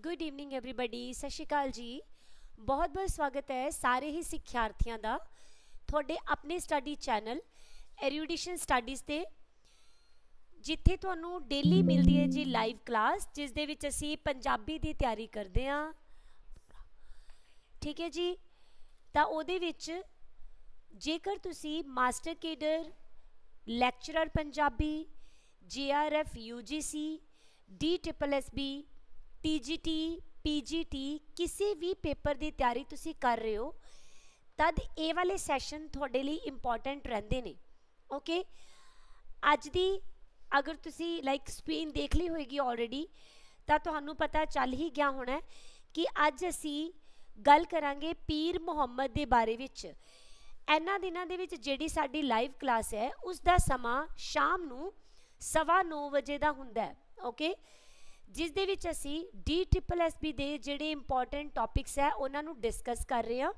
Good evening everybody ਸਤਿ ਸ਼੍ਰੀ ਅਕਾਲ ਜੀ ਬਹੁਤ ਬਹੁਤ ਸਵਾਗਤ ਹੈ ਸਾਰੇ ਹੀ ਸਿੱਖਿਆਰਥੀਆਂ ਦਾ ਤੁਹਾਡੇ ਆਪਣੇ ਸਟੱਡੀ ਚੈਨਲ ਐਰੂਡੀਸ਼ਨ ਸਟੱਡੀਜ਼ ਤੇ ਜਿੱਥੇ ਤੁਹਾਨੂੰ ਡੇਲੀ ਮਿਲਦੀ ਹੈ ਜੀ ਲਾਈਵ ਕਲਾਸ ਜਿਸ ਦੇ ਵਿੱਚ ਅਸੀਂ ਪੰਜਾਬੀ ਦੀ ਤਿਆਰੀ ਕਰਦੇ ਹਾਂ ਠੀਕ ਹੈ ਜੀ ਤਾਂ ਉਹਦੇ ਵਿੱਚ ਜੇਕਰ ਤੁਸੀਂ master cadre lecturer Punjabi JRF UGC D triple S B TGT PGT ਕਿਸੇ ਵੀ ਪੇਪਰ ਦੀ ਤਿਆਰੀ ਤੁਸੀਂ ਕਰ ਰਹੇ ਹੋ, ਤਦ ਇਹ ਵਾਲੇ ਸੈਸ਼ਨ ਤੁਹਾਡੇ ਲਈ ਇੰਪੋਰਟੈਂਟ ਰਹਿੰਦੇ ਨੇ ਓਕੇ ਅੱਜ ਦੀ ਅਗਰ ਤੁਸੀਂ ਲਾਈਕ ਸਕਰੀਨ ਦੇਖ ਲਈ ਹੋਏਗੀ ਆਲਰੇਡੀ ਤਾਂ ਤੁਹਾਨੂੰ ਪਤਾ ਚੱਲ ਹੀ ਗਿਆ ਹੋਣਾ ਕਿ ਅੱਜ ਅਸੀਂ ਗੱਲ ਕਰਾਂਗੇ ਪੀਰ ਮੁਹੰਮਦ ਦੇ ਬਾਰੇ ਵਿੱਚ। ਇਹਨਾਂ ਦਿਨਾਂ ਦੇ ਵਿੱਚ ਜਿਹੜੀ ਸਾਡੀ ਲਾਈਵ ਕਲਾਸ ਹੈ, ਉਸ ਦਾ ਸਮਾਂ ਸ਼ਾਮ ਨੂੰ 9:30 ਵਜੇ ਦਾ ਹੁੰਦਾ ਹੈ ਓਕੇ ਜਿਸ ਦੇ ਵਿੱਚ ਅਸੀਂ ਡੀ ਟ੍ਰਿਪਲ ਐਸਬੀ ਦੇ ਜਿਹੜੇ ਇੰਪੋਰਟੈਂਟ ਟੌਪਿਕਸ ਹੈ, ਉਹਨਾਂ ਨੂੰ ਡਿਸਕਸ ਕਰ ਰਹੇ ਹਾਂ।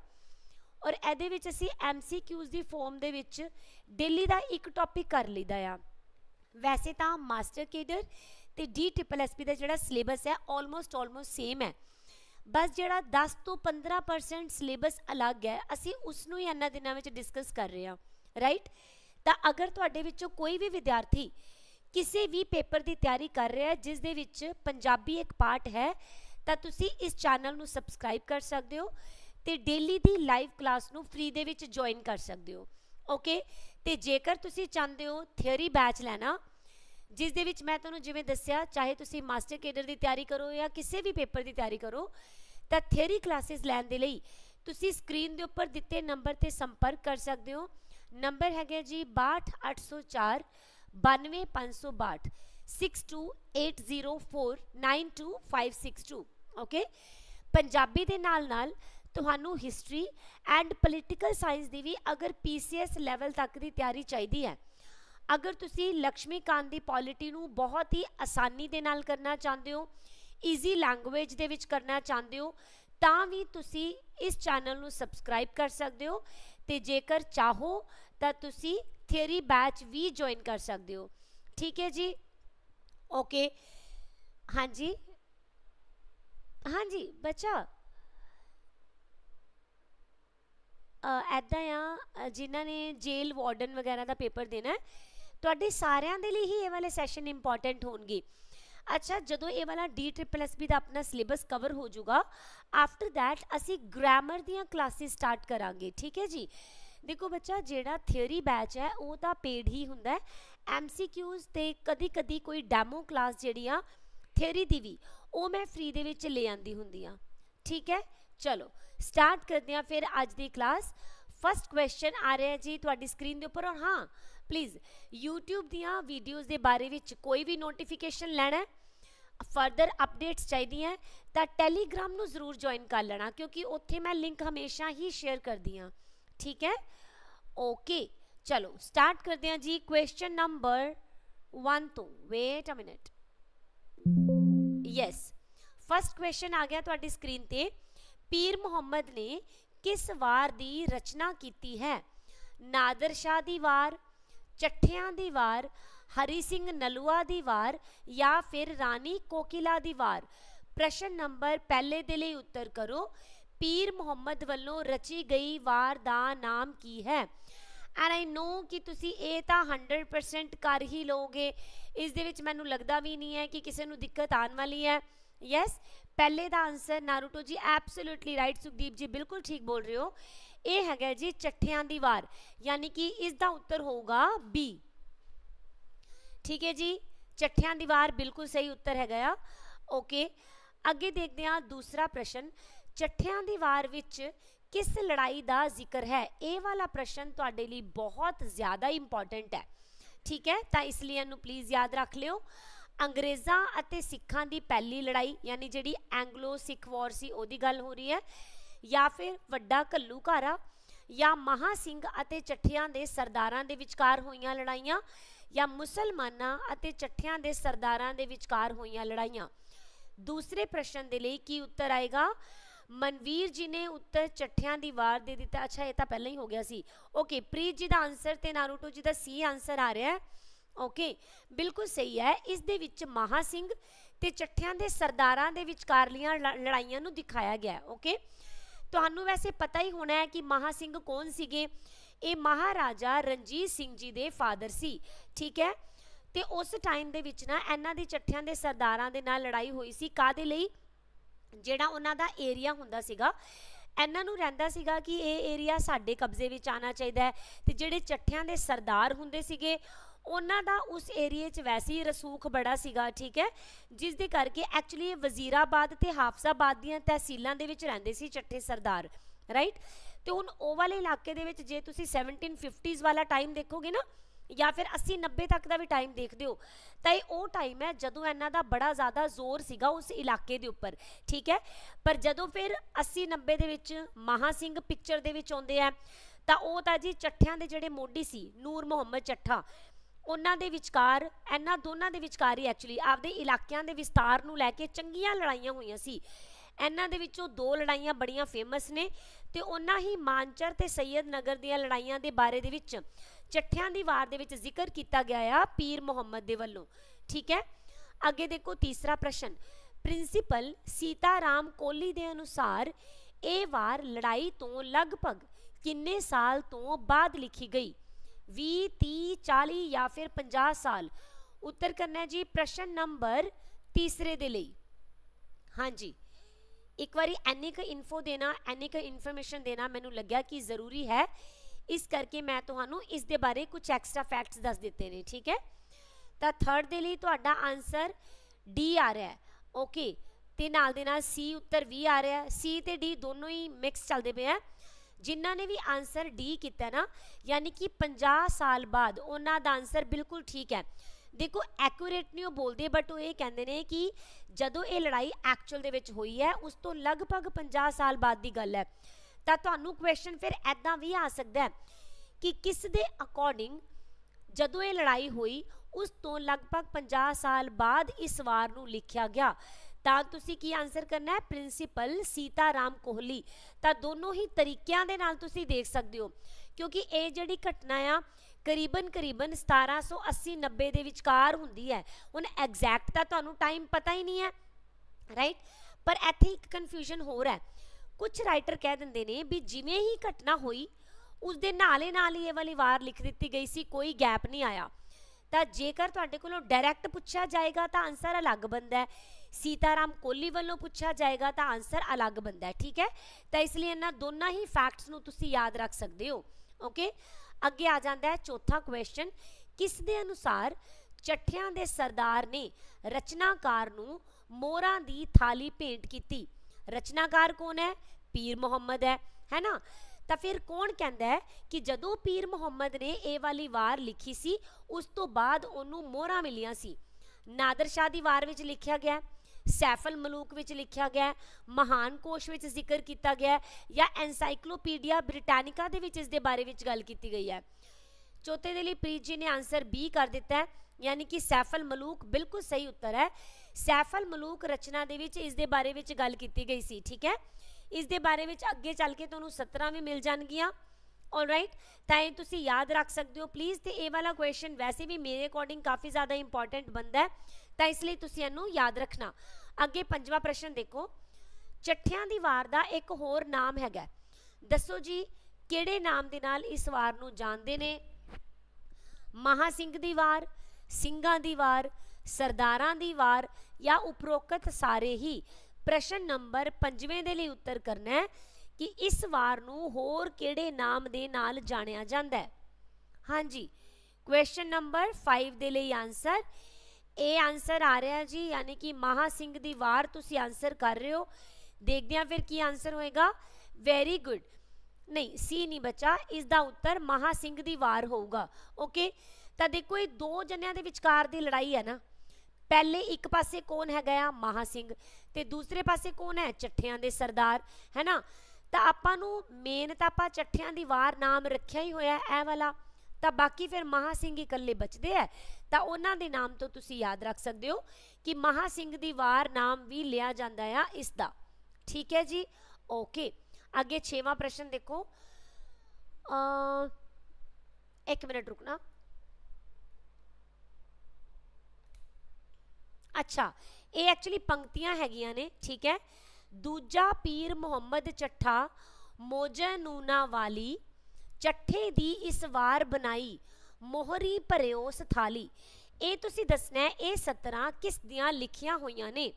ਔਰ ਇਹਦੇ ਵਿੱਚ ਅਸੀਂ ਐਮਸੀਕਿਊਜ਼ ਦੀ ਫਾਰਮ ਦੇ ਵਿੱਚ ਡੇਲੀ ਦਾ ਇੱਕ ਟੌਪਿਕ ਕਰ ਲਈਦਾ ਆ। ਵੈਸੇ ਤਾਂ ਮਾਸਟਰ ਕੇਡਰ ਤੇ ਡੀ ਟ੍ਰਿਪਲ ਐਸਪੀ ਦਾ ਜਿਹੜਾ ਸਿਲੇਬਸ ਹੈ ਆਲਮੋਸਟ ਆਲਮੋਸਟ ਸੇਮ ਹੈ। ਬਸ ਜਿਹੜਾ 10 ਤੋਂ 15% ਸਿਲੇਬਸ ਅਲੱਗ ਹੈ, ਅਸੀਂ ਉਸ ਨੂੰ ਹੀ ਇਹਨਾਂ ਦਿਨਾਂ ਵਿੱਚ ਡਿਸਕਸ ਕਰ ਰਹੇ ਹਾਂ। ਰਾਈਟ ਤਾਂ ਅਗਰ ਤੁਹਾਡੇ ਵਿੱਚੋਂ ਕੋਈ ਵੀ ਵਿਦਿਆਰਥੀ ਕਿਸੇ ਵੀ ਪੇਪਰ ਦੀ ਤਿਆਰੀ ਕਰ ਰਿਹਾ ਹੈ, ਜਿਸ ਦੇ ਵਿੱਚ ਪੰਜਾਬੀ ਇੱਕ ਪਾਰਟ ਹੈ, ਤਾਂ ਤੁਸੀਂ ਇਸ ਚੈਨਲ ਨੂੰ ਸਬਸਕ੍ਰਾਈਬ ਕਰ ਸਕਦੇ ਹੋ ਤੇ ਡੇਲੀ ਦੀ ਲਾਈਵ ਕਲਾਸ ਨੂੰ ਫ੍ਰੀ ਦੇ ਵਿੱਚ ਜੁਆਇਨ ਕਰ ਸਕਦੇ ਹੋ ਓਕੇ ਤੇ ਜੇਕਰ ਤੁਸੀਂ ਚਾਹੁੰਦੇ ਹੋ ਥਿਉਰੀ ਬੈਚ ਲੈਣਾ, ਜਿਸ ਦੇ ਵਿੱਚ ਮੈਂ ਤੁਹਾਨੂੰ ਜਿਵੇਂ ਦੱਸਿਆ, ਚਾਹੇ ਤੁਸੀਂ ਮਾਸਟਰ ਕੇਡਰ ਦੀ ਤਿਆਰੀ ਕਰੋ ਜਾਂ ਕਿਸੇ ਵੀ ਪੇਪਰ ਦੀ ਤਿਆਰੀ ਕਰੋ, ਤਾਂ ਥਿਉਰੀ ਕਲਾਸਿਸ ਲੈਣ ਦੇ ਲਈ ਤੁਸੀਂ ਸਕਰੀਨ ਦੇ ਉੱਪਰ ਦਿੱਤੇ ਨੰਬਰ ਤੇ ਸੰਪਰਕ ਕਰ ਸਕਦੇ ਹੋ। ਨੰਬਰ ਹੈਗਾ ਜੀ 62804 92562 6280492562 ਓਕੇ ਪੰਜਾਬੀ ਦੇ ਨਾਲ ਨਾਲ ਤੁਹਾਨੂੰ ਹਿਸਟਰੀ ਐਂਡ ਪੋਲੀਟੀਕਲ ਸਾਇੰਸ ਦੀ ਵੀ ਅਗਰ ਪੀਸੀਐਸ ਲੈਵਲ ਤੱਕ ਦੀ ਤਿਆਰੀ ਚਾਹੀਦੀ ਹੈ ਅਗਰ ਤੁਸੀਂ ਲక్ష్ਮੀਕਾਂਤ ਦੀ ਪੋਲਿਟੀ ਨੂੰ ਬਹੁਤ ਹੀ ਆਸਾਨੀ ਦੇ ਨਾਲ ਕਰਨਾ ਚਾਹੁੰਦੇ ਹੋ ਈਜ਼ੀ ਲੈਂਗੁਏਜ ਦੇ ਵਿੱਚ ਕਰਨਾ ਚਾਹੁੰਦੇ ਹੋ ਤਾਂ ਵੀ ਤੁਸੀਂ ਇਸ ਚੈਨਲ ਨੂੰ ਸਬਸਕ੍ਰਾਈਬ ਕਰ ਸਕਦੇ ਹੋ ਤੇ ਜੇਕਰ ਚਾਹੋ ਤਾਂ ਤੁਸੀਂ ਥਿਉਰੀ ਬੈਚ ਵੀ ਜੁਆਇਨ ਕਰ ਸਕਦੇ ਹੋ। ਠੀਕ ਹੈ ਜੀ? ਓਕੇ ਹਾਂਜੀ। ਹਾਂਜੀ, ਬੱਚਾ। ਐਦਾਂ ਆ, ਜਿਨ੍ਹਾਂ ਨੇ ਜੇਲ ਵਾਰਡਨ ਵਗੈਰਾ ਦਾ ਪੇਪਰ ਦੇਣਾ ਤੁਹਾਡੇ ਸਾਰਿਆਂ ਦੇ ਲਈ ਹੀ ਇਹ ਵਾਲੇ ਸੈਸ਼ਨ ਇੰਪੋਰਟੈਂਟ ਹੋਣਗੇ। ਅੱਛਾ, ਜਦੋਂ ਇਹ ਵਾਲਾ ਡੀ ਟ੍ਰਿਪਲ ਐਸਬੀ ਦਾ ਆਪਣਾ ਸਿਲੇਬਸ ਕਵਰ ਹੋ ਜਾਊਗਾ ਆਫਟਰ ਥੈਟ ਅਸੀਂ ਗ੍ਰਾਮਰ ਦੀਆਂ ਕਲਾਸਿਸ ਸਟਾਰਟ ਕਰਾਂਗੇ, ਠੀਕ ਹੈ ਜੀ? ਦੇਖੋ ਬੱਚਾ, ਜਿਹੜਾ ਥਿਉਰੀ ਬੈਚ ਹੈ, ਉਹ ਤਾਂ ਪੇਡ ਹੀ ਹੁੰਦਾ ਹੈ। ਐਮਸੀਕਿਊਜ਼ ਤੇ ਕਦੀ ਕਦੀ ਕੋਈ ਡੈਮੋ ਕਲਾਸ ਜਿਹੜੀ ਆ ਥਿਉਰੀ ਦੀ ਵੀ, ਉਹ ਮੈਂ ਫ੍ਰੀ ਦੇ ਵਿੱਚ ਲੈ ਆਂਦੀ ਹੁੰਦੀ ਆ। ਠੀਕ ਹੈ? ਚਲੋ ਸਟਾਰਟ ਕਰਦੇ ਹਾਂ ਫਿਰ ਅੱਜ ਦੀ ਕਲਾਸ ਫਸਟ ਕੁਐਸਚਨ ਆ ਰਿਹਾ ਜੀ ਤੁਹਾਡੀ ਸਕਰੀਨ ਦੇ ਉੱਪਰ, ਔਰ ਹਾਂ ਪਲੀਜ਼ YouTube ਦੀਆਂ ਵੀਡੀਓਜ਼ ਦੇ ਬਾਰੇ ਵਿੱਚ ਕੋਈ ਵੀ ਨੋਟੀਫਿਕੇਸ਼ਨ ਲੈਣਾ ਹੈ ਫਰਦਰ ਅਪਡੇਟਸ ਚਾਹੀਦੀਆਂ ਤਾਂ ਟੈਲੀਗ੍ਰਾਮ ਨੂੰ ਜ਼ਰੂਰ ਜੁਆਇਨ ਕਰ ਲੈਣਾ, ਕਿਉਂਕਿ ਉੱਥੇ ਮੈਂ ਲਿੰਕ ਹਮੇਸ਼ਾ ਹੀ ਸ਼ੇਅਰ ਕਰਦੀ ਹਾਂ। ਠੀਕ ਹੈ? ਓਕੇ ਚਲੋ ਸਟਾਰਟ ਕਰਦੇ ਹਾਂ ਜੀ ਕੁਐਸਚਨ ਨੰਬਰ 1 ਤੋਂ। Wait a minute yes first question ਆ ਗਿਆ ਤੁਹਾਡੀ ਸਕਰੀਨ ਤੇ। ਪੀਰ ਮੁਹੰਮਦ ਨੇ ਕਿਸ ਵਾਰ ਦੀ ਰਚਨਾ ਕੀਤੀ ਹੈ? ਨਾਦਰ ਸ਼ਾਹ ਦੀ ਵਾਰ ਚੱਠਿਆਂ ਦੀ ਵਾਰ, ਹਰੀ ਸਿੰਘ ਨਲੂਆ ਦੀ ਵਾਰ ਜਾਂ ਫਿਰ ਰਾਣੀ ਕੋਕਿਲਾ ਦੀ ਵਾਰ? ਪ੍ਰਸ਼ਨ ਨੰਬਰ ਪਹਿਲੇ ਦੇ ਲਈ ਉੱਤਰ ਕਰੋ। ਪੀਰ ਮੁਹੰਮਦ ਵੱਲੋਂ ਰਚੀ ਗਈ ਵਾਰ ਦਾ ਨਾਮ ਕੀ ਹੈ? ਐਂਡ ਆਈ ਨੋ ਕਿ ਤੁਸੀਂ ਇਹ ਤਾਂ 100% ਕਰ ਹੀ ਲਓਗੇ। ਇਸ ਦੇ ਵਿੱਚ ਮੈਨੂੰ ਲੱਗਦਾ ਵੀ ਨਹੀਂ ਹੈ ਕਿ ਕਿਸੇ ਨੂੰ ਦਿੱਕਤ ਆਉਣ ਵਾਲੀ ਹੈ। ਯੈਸ ਪਹਿਲੇ ਦਾ ਆਨਸਰ ਨਾਰੂਟੋ ਜੀ ਐਬਸੋਲੂਟਲੀ ਰਾਈਟ ਸੁਖਦੀਪ ਜੀ, ਬਿਲਕੁਲ ਠੀਕ ਬੋਲ ਰਹੇ ਹੋ। ਇਹ ਹੈਗਾ ਜੀ ਚੱਠਿਆਂ ਦੀ ਵਾਰ, ਯਾਨੀ ਕਿ ਇਸ ਦਾ ਉੱਤਰ ਹੋਊਗਾ ਬੀ ਠੀਕ ਹੈ ਜੀ? ਚੱਠਿਆਂ ਦੀ ਵਾਰ ਬਿਲਕੁਲ ਸਹੀ ਉੱਤਰ ਹੈਗਾ ਆ। ਓਕੇ ਅੱਗੇ ਦੇਖਦੇ ਹਾਂ ਦੂਸਰਾ ਪ੍ਰਸ਼ਨ। ਚੱਠਿਆਂ ਦੀ ਵਾਰ ਵਿੱਚ ਕਿਸ ਲੜਾਈ ਦਾ ਜ਼ਿਕਰ ਹੈ? ਇਹ ਵਾਲਾ ਪ੍ਰਸ਼ਨ ਤੁਹਾਡੇ ਲਈ ਬਹੁਤ ਜ਼ਿਆਦਾ ਇੰਪੋਰਟੈਂਟ ਹੈ। ਠੀਕ ਹੈ? ਤਾਂ ਇਸ ਲਈ ਇਹਨੂੰ ਪਲੀਜ਼ ਯਾਦ ਰੱਖ ਲਿਓ। ਅੰਗਰੇਜ਼ਾਂ ਅਤੇ ਸਿੱਖਾਂ ਦੀ ਪਹਿਲੀ ਲੜਾਈ, ਯਾਨੀ ਜਿਹੜੀ ਐਂਗਲੋ ਸਿੱਖ ਵਾਰ ਸੀ, ਉਹਦੀ ਗੱਲ ਹੋ ਰਹੀ ਹੈ। ਜਾਂ ਫਿਰ ਵੱਡਾ ਘੱਲੂਘਾਰਾ ਜਾਂ ਮਹਾ ਸਿੰਘ ਅਤੇ ਚੱਠਿਆਂ ਦੇ ਸਰਦਾਰਾਂ ਦੇ ਵਿਚਕਾਰ ਹੋਈਆਂ ਲੜਾਈਆਂ ਜਾਂ ਮੁਸਲਮਾਨਾਂ ਅਤੇ ਚੱਠਿਆਂ ਦੇ ਸਰਦਾਰਾਂ ਦੇ ਵਿਚਕਾਰ ਹੋਈਆਂ ਲੜਾਈਆਂ। ਦੂਸਰੇ ਪ੍ਰਸ਼ਨ ਦੇ ਲਈ ਕੀ ਉੱਤਰ ਆਏਗਾ? ਮਨਵੀਰ ਜੀ ਨੇ ਉੱਤਰ ਚੱਠਿਆਂ ਦੀ ਵਾਰ ਦੇ ਦਿੱਤਾ। ਅੱਛਾ, ਇਹ ਤਾਂ ਪਹਿਲਾਂ ਹੀ ਹੋ ਗਿਆ ਸੀ। ਓਕੇ ਪ੍ਰੀਤ ਜੀ ਦਾ ਆਨਸਰ ਤੇ ਨਾਰੂਟੋ ਜੀ ਦਾ ਸੀ ਆਨਸਰ ਆ ਰਿਹਾ ਹੈ। ਓਕੇ ਬਿਲਕੁਲ ਸਹੀ ਹੈ। ਇਸ ਦੇ ਵਿੱਚ ਮਹਾ ਸਿੰਘ ਤੇ ਚੱਠਿਆਂ ਦੇ ਸਰਦਾਰਾਂ ਦੇ ਵਿਚਕਾਰਲੀਆਂ ਲ- ਲੜਾਈਆਂ ਨੂੰ ਦਿਖਾਇਆ ਗਿਆ ਓਕੇ ਤੁਹਾਨੂੰ ਵੈਸੇ ਪਤਾ ਹੀ ਹੋਣਾ ਹੈ ਕਿ ਮਹਾ ਸਿੰਘ ਕੌਣ ਸੀਗੇ? ਇਹ ਮਹਾਰਾਜਾ ਰਣਜੀਤ ਸਿੰਘ ਜੀ ਦੇ ਫਾਦਰ ਸੀ, ਠੀਕ ਹੈ? ਤੇ ਉਸ ਟਾਈਮ ਦੇ ਵਿੱਚ ਨਾ ਇਹਨਾਂ ਦੇ ਚੱਠਿਆਂ ਦੇ ਸਰਦਾਰਾਂ ਦੇ ਨਾਲ ਲੜਾਈ ਹੋਈ ਸੀ। ਕਾਦੇ ਲਈ? ਜਿਹੜਾ ਉਹਨਾਂ ਦਾ ਏਰੀਆ ਹੁੰਦਾ ਸੀਗਾ, ਇਹਨਾਂ ਨੂੰ ਰਹਿੰਦਾ ਸੀਗਾ ਕਿ ਇਹ ਏਰੀਆ ਸਾਡੇ ਕਬਜ਼ੇ ਵਿੱਚ ਆਣਾ ਚਾਹੀਦਾ ਹੈ। ਤੇ ਜਿਹੜੇ ਚੱਠਿਆਂ ਦੇ ਸਰਦਾਰ ਹੁੰਦੇ ਸੀਗੇ ਉਹਨਾਂ ਦਾ ਉਸ ਏਰੀਏ 'ਚ ਵੈਸੇ ਹੀ ਰਸੂਖ ਬੜਾ ਸੀਗਾ, ਠੀਕ ਹੈ? ਜਿਸ ਦੇ ਕਰਕੇ ਐਕਚੁਅਲੀ ਇਹ ਵਜ਼ੀਰਾਬਾਦ ਤੇ ਹਾਫਜ਼ਾਬਾਦ ਦੀਆਂ ਤਹਿਸੀਲਾਂ ਦੇ ਵਿੱਚ ਰਹਿੰਦੇ ਸੀ ਚੱਠੇ ਸਰਦਾਰ ਰਾਈਟ ਤੇ ਹੁਣ ਉਹ ਵਾਲੇ ਇਲਾਕੇ ਦੇ ਵਿੱਚ ਜੇ ਤੁਸੀਂ 1750s ਵਾਲਾ ਟਾਈਮ ਦੇਖੋਗੇ ਨਾ, ਜਾਂ ਫਿਰ 80 90 ਤੱਕ ਦਾ ਵੀ ਟਾਈਮ ਦੇਖਦੇ ਹੋ, ਤਾਂ ਇਹ ਉਹ ਟਾਈਮ ਹੈ ਜਦੋਂ ਇਹਨਾਂ ਦਾ ਬੜਾ ਜ਼ਿਆਦਾ ਜ਼ੋਰ ਸੀਗਾ ਉਸ ਇਲਾਕੇ ਦੇ ਉੱਪਰ, ਠੀਕ ਹੈ? ਪਰ ਜਦੋਂ ਫਿਰ 80 90 ਦੇ ਵਿੱਚ ਮਹਾ ਸਿੰਘ ਪਿਕਚਰ ਦੇ ਵਿੱਚ ਆਉਂਦੇ ਆ, ਤਾਂ ਉਹ ਤਾਂ ਜੀ ਚੱਠਿਆਂ ਦੇ ਜਿਹੜੇ ਮੋਢੀ ਸੀ, ਨੂਰ ਮੁਹੰਮਦ ਚੱਠਾ ਉਹਨਾਂ ਦੇ ਵਿਚਕਾਰ, ਇਹਨਾਂ ਦੋਨਾਂ ਦੇ ਵਿਚਕਾਰ ਹੀ ਐਕਚੁਅਲੀ ਆਪਦੇ ਇਲਾਕਿਆਂ ਦੇ ਵਿਸਤਾਰ ਨੂੰ ਲੈ ਕੇ ਚੰਗੀਆਂ ਲੜਾਈਆਂ ਹੋਈਆਂ ਸੀ। ਇਹਨਾਂ ਦੇ ਵਿੱਚੋਂ ਦੋ ਲੜਾਈਆਂ ਬੜੀਆਂ ਫੇਮਸ ਨੇ ਤੇ ਉਹਨਾਂ ਹੀ ਮਾਨਚਰ ਤੇ ਸੈਯਦ ਨਗਰ ਦੀਆਂ ਲੜਾਈਆਂ ਦੇ ਬਾਰੇ ਦੇ ਵਿੱਚ ਚੱਠਿਆਂ ਦੀ ਵਾਰ ਦੇ ਵਿੱਚ ਜ਼ਿਕਰ ਕੀਤਾ ਗਿਆ ਆ ਪੀਰ ਮੁਹੰਮਦ ਦੇ ਵੱਲੋਂ। ਠੀਕ ਹੈ? ਅੱਗੇ ਦੇਖੋ ਤੀਸਰਾ ਪ੍ਰਸ਼ਨ। ਪ੍ਰਿੰਸੀਪਲ ਸੀਤਾਰਾਮ ਕੋਹਲੀ ਦੇ ਅਨੁਸਾਰ ਇਹ ਵਾਰ ਲੜਾਈ ਤੋਂ ਲਗਭਗ ਕਿੰਨੇ ਸਾਲ ਤੋਂ ਬਾਅਦ ਲਿਖੀ ਗਈ? 20 30 40 ਜਾਂ ਫਿਰ 50 ਸਾਲ। ਉੱਤਰ ਕਰਨਾ ਹੈ ਜੀ ਪ੍ਰਸ਼ਨ ਨੰਬਰ ਤੀਸਰੇ ਦੇ ਲਈ। ਹਾਂਜੀ। ਇੱਕ ਵਾਰੀ ਐਨੀ ਕੁ ਇਨਫੋ ਦੇਣਾ ਐਨੀ ਕੁ ਇਨਫੋਰਮੇਸ਼ਨ ਦੇਣਾ ਮੈਨੂੰ ਲੱਗਿਆ ਕਿ ਜ਼ਰੂਰੀ ਹੈ। ਇਸ ਕਰਕੇ ਮੈਂ ਤੁਹਾਨੂੰ ਇਸ ਦੇ ਬਾਰੇ ਕੁਝ ਐਕਸਟਰਾ ਫੈਕਟਸ ਦੱਸ ਦਿੱਤੇ ਨੇ, ਠੀਕ ਹੈ? ਤਾਂ ਥਰਡ ਦੇ ਲਈ ਤੁਹਾਡਾ ਆਨਸਰ ਡੀ ਆ ਰਿਹਾ ਹੈ। ਓਕੇ ਤੇ ਨਾਲ ਦੇ ਨਾਲ ਸੀ ਉੱਤਰ ਵੀ ਆ ਰਿਹਾ ਸੀ ਤੇ ਡੀ ਦੋਨੋਂ ਹੀ ਮਿਕਸ ਚੱਲਦੇ ਪਏ ਆ ਜਿਨ੍ਹਾਂ ਨੇ ਵੀ ਆਨਸਰ ਡੀ ਕੀਤਾ ਨਾ, ਯਾਨੀ ਕਿ 50 ਸਾਲ ਬਾਅਦ, ਉਹਨਾਂ ਦਾ ਆਨਸਰ ਬਿਲਕੁਲ ਠੀਕ ਹੈ। ਦੇਖੋ ਐਕੂਰੇਟ ਨਹੀਂ ਉਹ ਬੋਲਦੇ ਬਟ ਉਹ ਇਹ ਕਹਿੰਦੇ ਨੇ ਕਿ ਜਦੋਂ ਇਹ ਲੜਾਈ ਐਕਚੁਅਲ ਦੇ ਵਿੱਚ ਹੋਈ ਹੈ, ਉਸ ਤੋਂ ਲਗਭਗ 50 ਸਾਲ ਬਾਅਦ ਦੀ ਗੱਲ ਹੈ। ਤਾਂ ਤੁਹਾਨੂੰ ਕੁਐਸਚਨ ਫਿਰ ਐਦਾਂ ਵੀ ਆ ਸਕਦਾ ਹੈ ਕਿ ਕਿਸ ਦੇ ਅਕੋਰਡਿੰਗ ਜਦੋਂ ਇਹ ਲੜਾਈ ਹੋਈ, ਉਸ ਤੋਂ ਲਗਭਗ 50 ਸਾਲ ਬਾਅਦ ਇਸ ਵਾਰ ਨੂੰ ਲਿਖਿਆ ਗਿਆ। ਤਾਂ ਤੁਸੀਂ ਕੀ ਆਨਸਰ ਕਰਨਾ ਹੈ? ਪ੍ਰਿੰਸੀਪਲ ਸੀਤਾਰਾਮ ਕੋਹਲੀ। ਤਾਂ ਦੋਨੋਂ ਹੀ ਤਰੀਕਿਆਂ ਦੇ ਨਾਲ ਤੁਸੀਂ ਦੇਖ ਸਕਦੇ ਹੋ। ਕਿਉਂਕਿ ਇਹ ਜਿਹੜੀ ਘਟਨਾ ਆ, ਕਰੀਬਨ ਕਰੀਬਨ 1780 90 ਦੇ ਵਿਚਕਾਰ ਹੁੰਦੀ ਹੈ। ਹੁਣ ਐਗਜ਼ੈਕਟ ਤਾਂ ਤੁਹਾਨੂੰ ਟਾਈਮ ਪਤਾ ਹੀ ਨਹੀਂ ਹੈ ਰਾਈਟ ਪਰ ਇੱਥੇ ਇੱਕ ਕਨਫਿਊਜ਼ਨ ਹੋਰ ਹੈ। ਕੁਝ ਰਾਈਟਰ ਕਹਿ ਦਿੰਦੇ ਨੇ ਵੀ ਜਿਵੇਂ ਹੀ ਘਟਨਾ ਹੋਈ ਉਸ ਦੇ ਨਾਲੇ ਨਾਲ ਹੀ ਇਹ ਵਾਲੀ ਵਾਰ ਲਿਖ ਦਿੱਤੀ ਗਈ ਸੀ, ਕੋਈ ਗੈਪ ਨਹੀਂ ਆਇਆ। ਤਾਂ ਜੇਕਰ ਤੁਹਾਡੇ ਕੋਲੋਂ ਡਾਇਰੈਕਟ ਪੁੱਛਿਆ ਜਾਏਗਾ ਤਾਂ ਆਨਸਰ ਅਲੱਗ ਬੰਦਾ ਹੈ। ਸੀਤਾਰਾਮ ਕੋਹਲੀ ਵੱਲੋਂ ਪੁੱਛਿਆ ਜਾਏਗਾ ਤਾਂ ਆਨਸਰ ਅਲੱਗ ਬੰਦਾ ਹੈ ਠੀਕ ਹੈ ਤਾਂ ਇਸ ਲਈ ਇਹਨਾਂ ਦੋਨਾਂ ਹੀ ਫੈਕਟਸ ਨੂੰ ਤੁਸੀਂ ਯਾਦ ਰੱਖ ਸਕਦੇ ਹੋ ਓਕੇ ਅੱਗੇ ਆ ਜਾਂਦਾ ਹੈ ਚੌਥਾ ਕੁਐਸਚਨ ਕਿਸ ਦੇ ਅਨੁਸਾਰ ਚੱਠਿਆਂ ਦੇ ਸਰਦਾਰ ਨੇ ਰਚਨਾਕਾਰ ਨੂੰ ਮੋਹਰਾਂ ਦੀ ਥਾਲੀ ਭੇਂਟ ਕੀਤੀ ਰਚਨਾਕਾਰ ਕੌਣ ਹੈ ਪੀਰ ਮੁਹੰਮਦ ਹੈ ਹੈ ਨਾ ਤਾਂ ਫਿਰ ਕੌਣ ਕਹਿੰਦਾ ਹੈ ਕਿ ਜਦੋਂ ਪੀਰ ਮੁਹੰਮਦ ਨੇ ਇਹ ਵਾਲੀ ਵਾਰ ਲਿਖੀ ਸੀ ਉਸ ਤੋਂ ਬਾਅਦ ਉਹਨੂੰ ਮੋਹਰਾਂ ਮਿਲੀਆਂ ਸੀ ਨਾਦਰ ਸ਼ਾਹ ਦੀ ਵਾਰ ਵਿੱਚ ਲਿਖਿਆ ਗਿਆ ਸੈਫਲ ਮਲੂਕ ਵਿੱਚ ਲਿਖਿਆ ਗਿਆ ਹੈ, ਮਹਾਨ ਕੋਸ਼ ਵਿੱਚ ਜ਼ਿਕਰ ਕੀਤਾ ਗਿਆ ਹੈ ਜਾਂ ਐਨਸਾਈਕਲੋਪੀਡੀਆ ਬ੍ਰਿਟਾਨਿਕਾ ਦੇ ਵਿੱਚ ਇਸ ਦੇ ਬਾਰੇ ਵਿੱਚ ਗੱਲ ਕੀਤੀ ਗਈ ਹੈ। ਚੌਥੇ ਦੇ ਲਈ ਪ੍ਰੀਤ ਜੀ ਨੇ ਆਨਸਰ ਬੀ ਕਰ ਦਿੱਤਾ ਹੈ ਯਾਨੀ ਕਿ ਸੈਫਲ ਮਲੂਕ ਬਿਲਕੁਲ ਸਹੀ ਉੱਤਰ ਹੈ। ਸੈਫਲ ਮਲੂਕ ਰਚਨਾ ਦੇ ਵਿੱਚ ਇਸ ਦੇ ਬਾਰੇ ਵਿੱਚ ਗੱਲ ਕੀਤੀ ਗਈ ਸੀ ਠੀਕ ਹੈ? ਇਸ ਦੇ ਬਾਰੇ ਵਿੱਚ ਅੱਗੇ ਚੱਲ ਕੇ ਤੁਹਾਨੂੰ 17 ਵੀ ਮਿਲ ਜਾਣਗੀਆਂ। ਆਲਰਾਈਟ ਤਾਂ ਇਹ ਤੁਸੀਂ ਯਾਦ ਰੱਖ ਸਕਦੇ ਹੋ ਪਲੀਜ਼ ਤੇ ਇਹ ਵਾਲਾ ਕੁਐਸਚਨ ਵੈਸੇ ਵੀ ਮੇਰੇ ਅਕੋਰਡਿੰਗ ਕਾਫੀ ਜ਼ਿਆਦਾ ਇੰਪੋਰਟੈਂਟ ਬੰਦਾ ਹੈ ਤਾਂ ਇਸ ਲਈ ਤੁਸੀਂ ਇਹਨੂੰ ਯਾਦ ਰੱਖਣਾ। ਅੱਗੇ ਪੰਜਵਾਂ ਪ੍ਰਸ਼ਨ ਦੇਖੋ। ਚੱਠਿਆਂ ਦੀ ਵਾਰ ਦਾ ਇੱਕ ਹੋਰ ਨਾਮ ਹੈਗਾ ਦੱਸੋ ਜੀ, ਕਿਹੜੇ ਨਾਮ ਦੇ ਨਾਲ ਇਸ ਵਾਰ ਨੂੰ ਜਾਣਦੇ ਨੇ? ਮਹਾ ਸਿੰਘ ਦੀ ਵਾਰ, ਸਿੰਘਾਂ ਦੀ ਵਾਰ, ਸਰਦਾਰਾਂ ਦੀ ਵਾਰ ਜਾਂ ਉਪਰੋਕਤ ਸਾਰੇ ਹੀ? ਪ੍ਰਸ਼ਨ ਨੰਬਰ 5ਵੇਂ ਦੇ ਲਈ ਉੱਤਰ ਕਰਨਾ ਹੈ ਕਿ ਇਸ ਵਾਰ ਨੂੰ ਹੋਰ ਕਿਹੜੇ ਨਾਮ ਦੇ ਨਾਲ ਜਾਣਿਆ ਜਾਂਦਾ ਹੈ? ਹਾਂਜੀ ਕੁਐਸਚਨ ਨੰਬਰ 5 ਦੇ ਲਈ ਆਨਸਰ ਇਹ ਆਨਸਰ ਆ ਰਿਹਾ ਜੀ, ਯਾਨੀ ਕਿ ਮਹਾ ਸਿੰਘ ਦੀ ਵਾਰ ਤੁਸੀਂ ਆਨਸਰ ਕਰ ਰਹੇ ਹੋ। ਦੇਖਦੇ ਹਾਂ ਫਿਰ ਕੀ ਆਨਸਰ ਹੋਏਗਾ। ਵੈਰੀ ਗੁੱਡ ਨਹੀਂ, ਸੀ ਨਹੀਂ ਬਚਾ, ਇਸ ਦਾ ਉੱਤਰ ਮਹਾ ਸਿੰਘ ਦੀ ਵਾਰ ਹੋਊਗਾ। ਓਕੇ ਤਾਂ ਦੇਖੋ, ਇਹ ਦੋ ਜਨਿਆਂ ਦੇ ਵਿਚਕਾਰ ਦੀ ਲੜਾਈ ਹੈ ਨਾ। ਪਹਿਲੇ ਇੱਕ ਪਾਸੇ ਕੌਣ ਹੈਗਾ ਆ? ਮਹਾ ਸਿੰਘ। ਤੇ ਦੂਸਰੇ ਪਾਸੇ ਕੌਣ ਹੈ? ਚੱਠਿਆਂ ਦੇ ਸਰਦਾਰ, ਹੈ ਨਾ? ਤਾਂ ਆਪਾਂ ਨੂੰ ਮੇਨ ਤਾਂ ਆਪਾਂ ਚੱਠਿਆਂ ਦੀ ਵਾਰ ਨਾਮ ਰੱਖਿਆ ਹੀ ਹੋਇਆ ਇਹ ਵਾਲਾ। ਤਾਂ ਬਾਕੀ ਫਿਰ ਮਹਾ ਸਿੰਘ ਇਕੱਲੇ ਬਚਦੇ ਆ। ਤਾਂ ਉਹਨਾਂ ਦੇ ਨਾਮ ਤੋਂ ਤੁਸੀਂ ਯਾਦ ਰੱਖ ਸਕਦੇ ਹੋ ਕਿ ਮਹਾ ਸਿੰਘ ਦੀ ਵਾਰ ਨਾਮ ਵੀ ਲਿਆ ਜਾਂਦਾ ਆ ਇਸ ਦਾ ਠੀਕ ਹੈ ਜੀ? ਓਕੇ ਅੱਗੇ 6ਵਾਂ ਪ੍ਰਸ਼ਨ ਦੇਖੋ। ਅ ਇੱਕ ਮਿੰਟ ਰੁਕਣਾ। ਅੱਛਾ, ਇਹ ਐਕਚੁਅਲੀ ਪੰਕਤੀਆਂ ਹੈਗੀਆਂ ਨੇ, ਠੀਕ ਹੈ। ਦੂਜਾ ਪੀਰ ਮੁਹੰਮਦ ਚੱਠਾ, ਮੋਜਾ ਨੂਨਾ ਵਾਲੀ ਚੱਠੇ ਦੀ ਇਸ ਵਾਰ ਬਣਾਈ, ਮੋਹਰੀ ਭਰਿਓਸ ਸਥਾਲੀ। ਇਹ ਤੁਸੀਂ ਦੱਸਣਾ ਇਹ ਸਤਰਾਂ ਕਿਸ ਦੀਆਂ ਲਿਖੀਆਂ ਹੋਈਆਂ ਨੇ?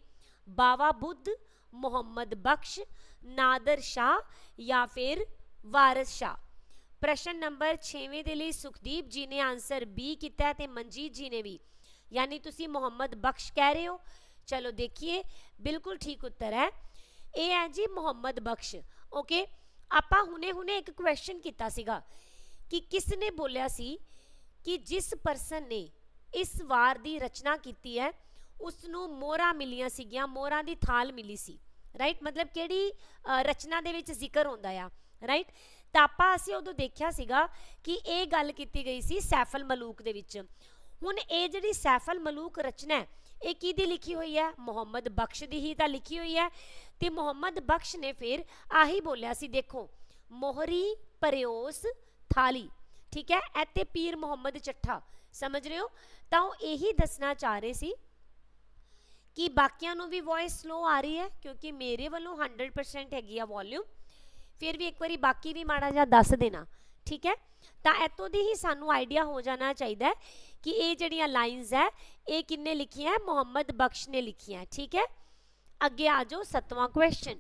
ਬਾਵਾ ਬੁੱਧ, ਮੁਹੰਮਦ ਬਖਸ਼, ਨਾਦਰ ਸ਼ਾਹ ਜਾਂ ਫਿਰ ਵਾਰਿਸ ਸ਼ਾਹ? ਪ੍ਰਸ਼ਨ ਨੰਬਰ 6ਵੇਂ ਦੇ ਲਈ ਸੁਖਦੀਪ ਜੀ ਨੇ ਆਨਸਰ ਬੀ ਕੀਤਾ ਹੈ ਤੇ ਮਨਜੀਤ ਜੀ ਨੇ ਵੀ। ਯਾਨੀ ਤੁਸੀਂ ਮੁਹੰਮਦ ਬਖਸ਼ ਕਹਿ ਰਹੇ ਹੋ? ਚਲੋ ਦੇਖੀਏ, ਬਿਲਕੁਲ ਠੀਕ ਉੱਤਰ ਹੈ। ਇਹ ਹੈ ਜੀ ਮੁਹੰਮਦ ਬਖਸ਼ ਓਕੇ ਆਪਾਂ ਹੁਣੇ ਹੁਣੇ ਇੱਕ ਕੁਐਸਚਨ ਕੀਤਾ ਸੀਗਾ ਕਿ ਕਿਸ ਨੇ ਬੋਲਿਆ ਸੀ ਕਿ ਜਿਸ ਪਰਸਨ ਨੇ ਇਸ ਵਾਰ ਦੀ ਰਚਨਾ ਕੀਤੀ ਹੈ ਉਸ ਨੂੰ ਮੋਹਰਾਂ ਮਿਲੀਆਂ ਸੀਗੀਆਂ, ਮੋਹਰਾਂ ਦੀ ਥਾਲ ਮਿਲੀ ਸੀ ਰਾਈਟ ਮਤਲਬ ਕਿਹੜੀ ਰਚਨਾ ਦੇ ਵਿੱਚ ਜ਼ਿਕਰ ਹੁੰਦਾ ਆ ਰਾਈਟ ਤਾਂ ਆਪਾਂ ਅਸੀਂ ਉਦੋਂ ਦੇਖਿਆ ਸੀਗਾ ਕਿ ਇਹ ਗੱਲ ਕੀਤੀ ਗਈ ਸੀ ਸੈਫਲ ਮਲੂਕ ਦੇ ਵਿੱਚ। ਹੁਣ ਇਹ ਜਿਹੜੀ ਸੈਫਲ ਮਲੂਕ ਰਚਨਾ ਹੈ ਇਹ ਕਿਹਦੀ ਲਿਖੀ ਹੋਈ ਹੈ? ਮੁਹੰਮਦ ਬਖਸ਼ ਦੀ ਹੀ ਤਾਂ ਲਿਖੀ ਹੋਈ ਹੈ। ਤੇ ਮੁਹੰਮਦ ਬਖਸ਼ ਨੇ ਫਿਰ ਆਹੀ ਬੋਲਿਆ ਸੀ, ਦੇਖੋ, ਮੋਹਰੀ ਪਰਿਓਸ ਥਾਲੀ, ਠੀਕ ਹੈ? ਇੱਥੇ ਪੀਰ ਮੁਹੰਮਦ ਚੱਠਾ, ਸਮਝ ਰਹੇ ਹੋ? ਤਾਂ ਉਹ ਇਹੀ ਦੱਸਣਾ ਚਾਹ ਰਹੇ ਸੀ ਕਿ ਬਾਕੀਆਂ ਨੂੰ ਵੀ ਵੌਇਸ ਸਲੋ ਆ ਰਹੀ ਹੈ, ਕਿਉਂਕਿ ਮੇਰੇ ਵੱਲੋਂ 100% ਹੈਗੀ ਆ ਵੋਲਿਊਮ ਫਿਰ ਵੀ ਇੱਕ ਵਾਰੀ ਬਾਕੀ ਵੀ ਮਾੜਾ ਜਿਹਾ ਦੱਸ ਦੇਣਾ, ਠੀਕ ਹੈ? ਤਾਂ ਇਤੋਂ ਦੀ ਹੀ ਸਾਨੂੰ ਆਈਡੀਆ ਹੋ ਜਾਣਾ ਚਾਹੀਦਾ ਕਿ ਇਹ ਜਿਹੜੀਆਂ ਲਾਈਨਸ ਹੈ, ਇਹ ਕਿੰਨੇ ਲਿਖੀਆਂ ਹੈ? ਮੁਹੰਮਦ ਬਖਸ਼ ਨੇ ਲਿਖੀਆਂ, ਠੀਕ ਹੈ? ਅੱਗੇ ਆ ਜਾਓ ਸਤਵਾਂ ਕੁਐਸਚਨ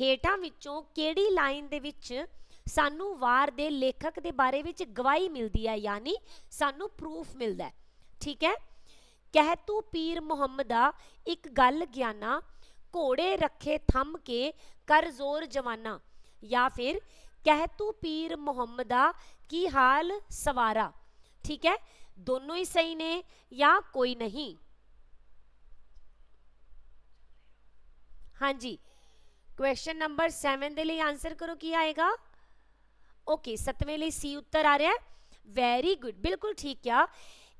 ਹੇਠਾਂ ਵਿੱਚੋਂ ਕਿਹੜੀ ਲਾਈਨ ਦੇ ਵਿੱਚ ਸਾਨੂੰ ਵਾਰ ਦੇ ਲੇਖਕ ਦੇ ਬਾਰੇ ਵਿੱਚ ਗਵਾਹੀ ਮਿਲਦੀ ਹੈ? ਯਾਨੀ ਸਾਨੂੰ ਪ੍ਰੂਫ ਮਿਲਦਾ ਹੈ, ਠੀਕ ਹੈ? ਕਹਿ ਤੂੰ ਪੀਰ ਮੁਹੰਮਦਾ ਇੱਕ ਗੱਲ ਗਿਆਨਾ, ਘੋੜੇ ਰੱਖੇ ਥੰਮ ਕੇ ਕਰ ਜ਼ੋਰ ਜਵਾਨਾ। ਜਾਂ ਫਿਰ ਕਹਿ ਤੂੰ ਪੀਰ ਮੁਹੰਮਦਾ ਕੀ ਹਾਲ ਸਵਾਰਾ, ਠੀਕ ਹੈ? ਦੋਨੋਂ ਹੀ ਸਹੀ ਨੇ ਜਾਂ ਕੋਈ ਨਹੀਂ ਹਾਂਜੀ ਕੁਐਸਚਨ ਨੰਬਰ 7 ਦੇ ਲਈ ਆਨਸਰ ਕਰੋ ਕੀ ਆਏਗਾ ਓਕੇ ਸਤਵੇਂ ਲਈ ਸੀ ਉੱਤਰ ਆ ਰਿਹਾ ਵੈਰੀ ਗੁੱਡ ਬਿਲਕੁਲ ਠੀਕ ਆ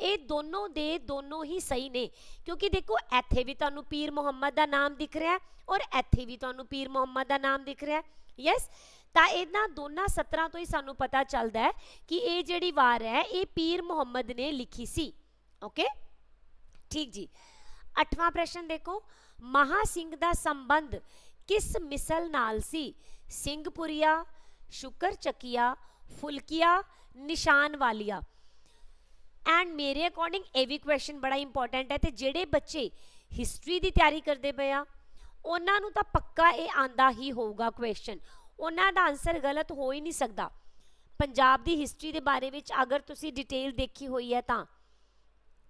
ਇਹ ਦੋਨੋਂ ਦੇ ਦੋਨੋਂ ਹੀ ਸਹੀ ਨੇ ਕਿਉਂਕਿ ਦੇਖੋ ਇੱਥੇ ਵੀ ਤੁਹਾਨੂੰ ਪੀਰ ਮੁਹੰਮਦ ਦਾ ਨਾਮ ਦਿਖ ਰਿਹਾ ਔਰ ਇੱਥੇ ਵੀ ਤੁਹਾਨੂੰ ਪੀਰ ਮੁਹੰਮਦ ਦਾ ਨਾਮ ਦਿਖ ਰਿਹਾ ਯੈਸ ਤਾਂ ਇਹਨਾਂ ਦੋਨਾਂ ਸਤਰਾਂ ਤੋਂ ਹੀ ਸਾਨੂੰ ਪਤਾ ਚੱਲਦਾ ਹੈ ਕਿ ਇਹ ਜਿਹੜੀ ਵਾਰ ਹੈ, ਇਹ ਪੀਰ ਮੁਹੰਮਦ ਨੇ ਲਿਖੀ ਸੀ। ਓਕੇ ਠੀਕ ਜੀ। ਅੱਠਵਾਂ ਪ੍ਰਸ਼ਨ ਦੇਖੋ। ਮਹਾ ਸਿੰਘ ਦਾ ਸੰਬੰਧ ਕਿਸ ਮਿਸਲ ਨਾਲ ਸੀ? ਸਿੰਘਪੁਰੀਆ ਸ਼ੁਕਰ ਚੱਕੀਆ ਫੁਲਕੀਆ ਨਿਸ਼ਾਨ ਵਾਲੀਆ ਐਂਡ ਮੇਰੇ ਅਕੋਰਡਿੰਗ ਇਹ ਵੀ ਕੁਐਸਚਨ ਬੜਾ ਇੰਪੋਰਟੈਂਟ ਹੈ ਤੇ ਜਿਹੜੇ ਬੱਚੇ ਹਿਸਟਰੀ ਦੀ ਤਿਆਰੀ ਕਰਦੇ ਪਏ ਆ, ਉਹਨਾਂ ਨੂੰ ਤਾਂ ਪੱਕਾ ਇਹ ਆਂਦਾ ਹੀ ਹੋਊਗਾ ਕੁਐਸਚਨ ਉਹਨਾਂ ਦਾ ਆਨਸਰ ਗਲਤ ਹੋ ਹੀ ਨਹੀਂ ਸਕਦਾ। ਪੰਜਾਬ ਦੀ ਹਿਸਟਰੀ ਦੇ ਬਾਰੇ ਵਿੱਚ ਅਗਰ ਤੁਸੀਂ ਡਿਟੇਲ ਦੇਖੀ ਹੋਈ ਹੈ ਤਾਂ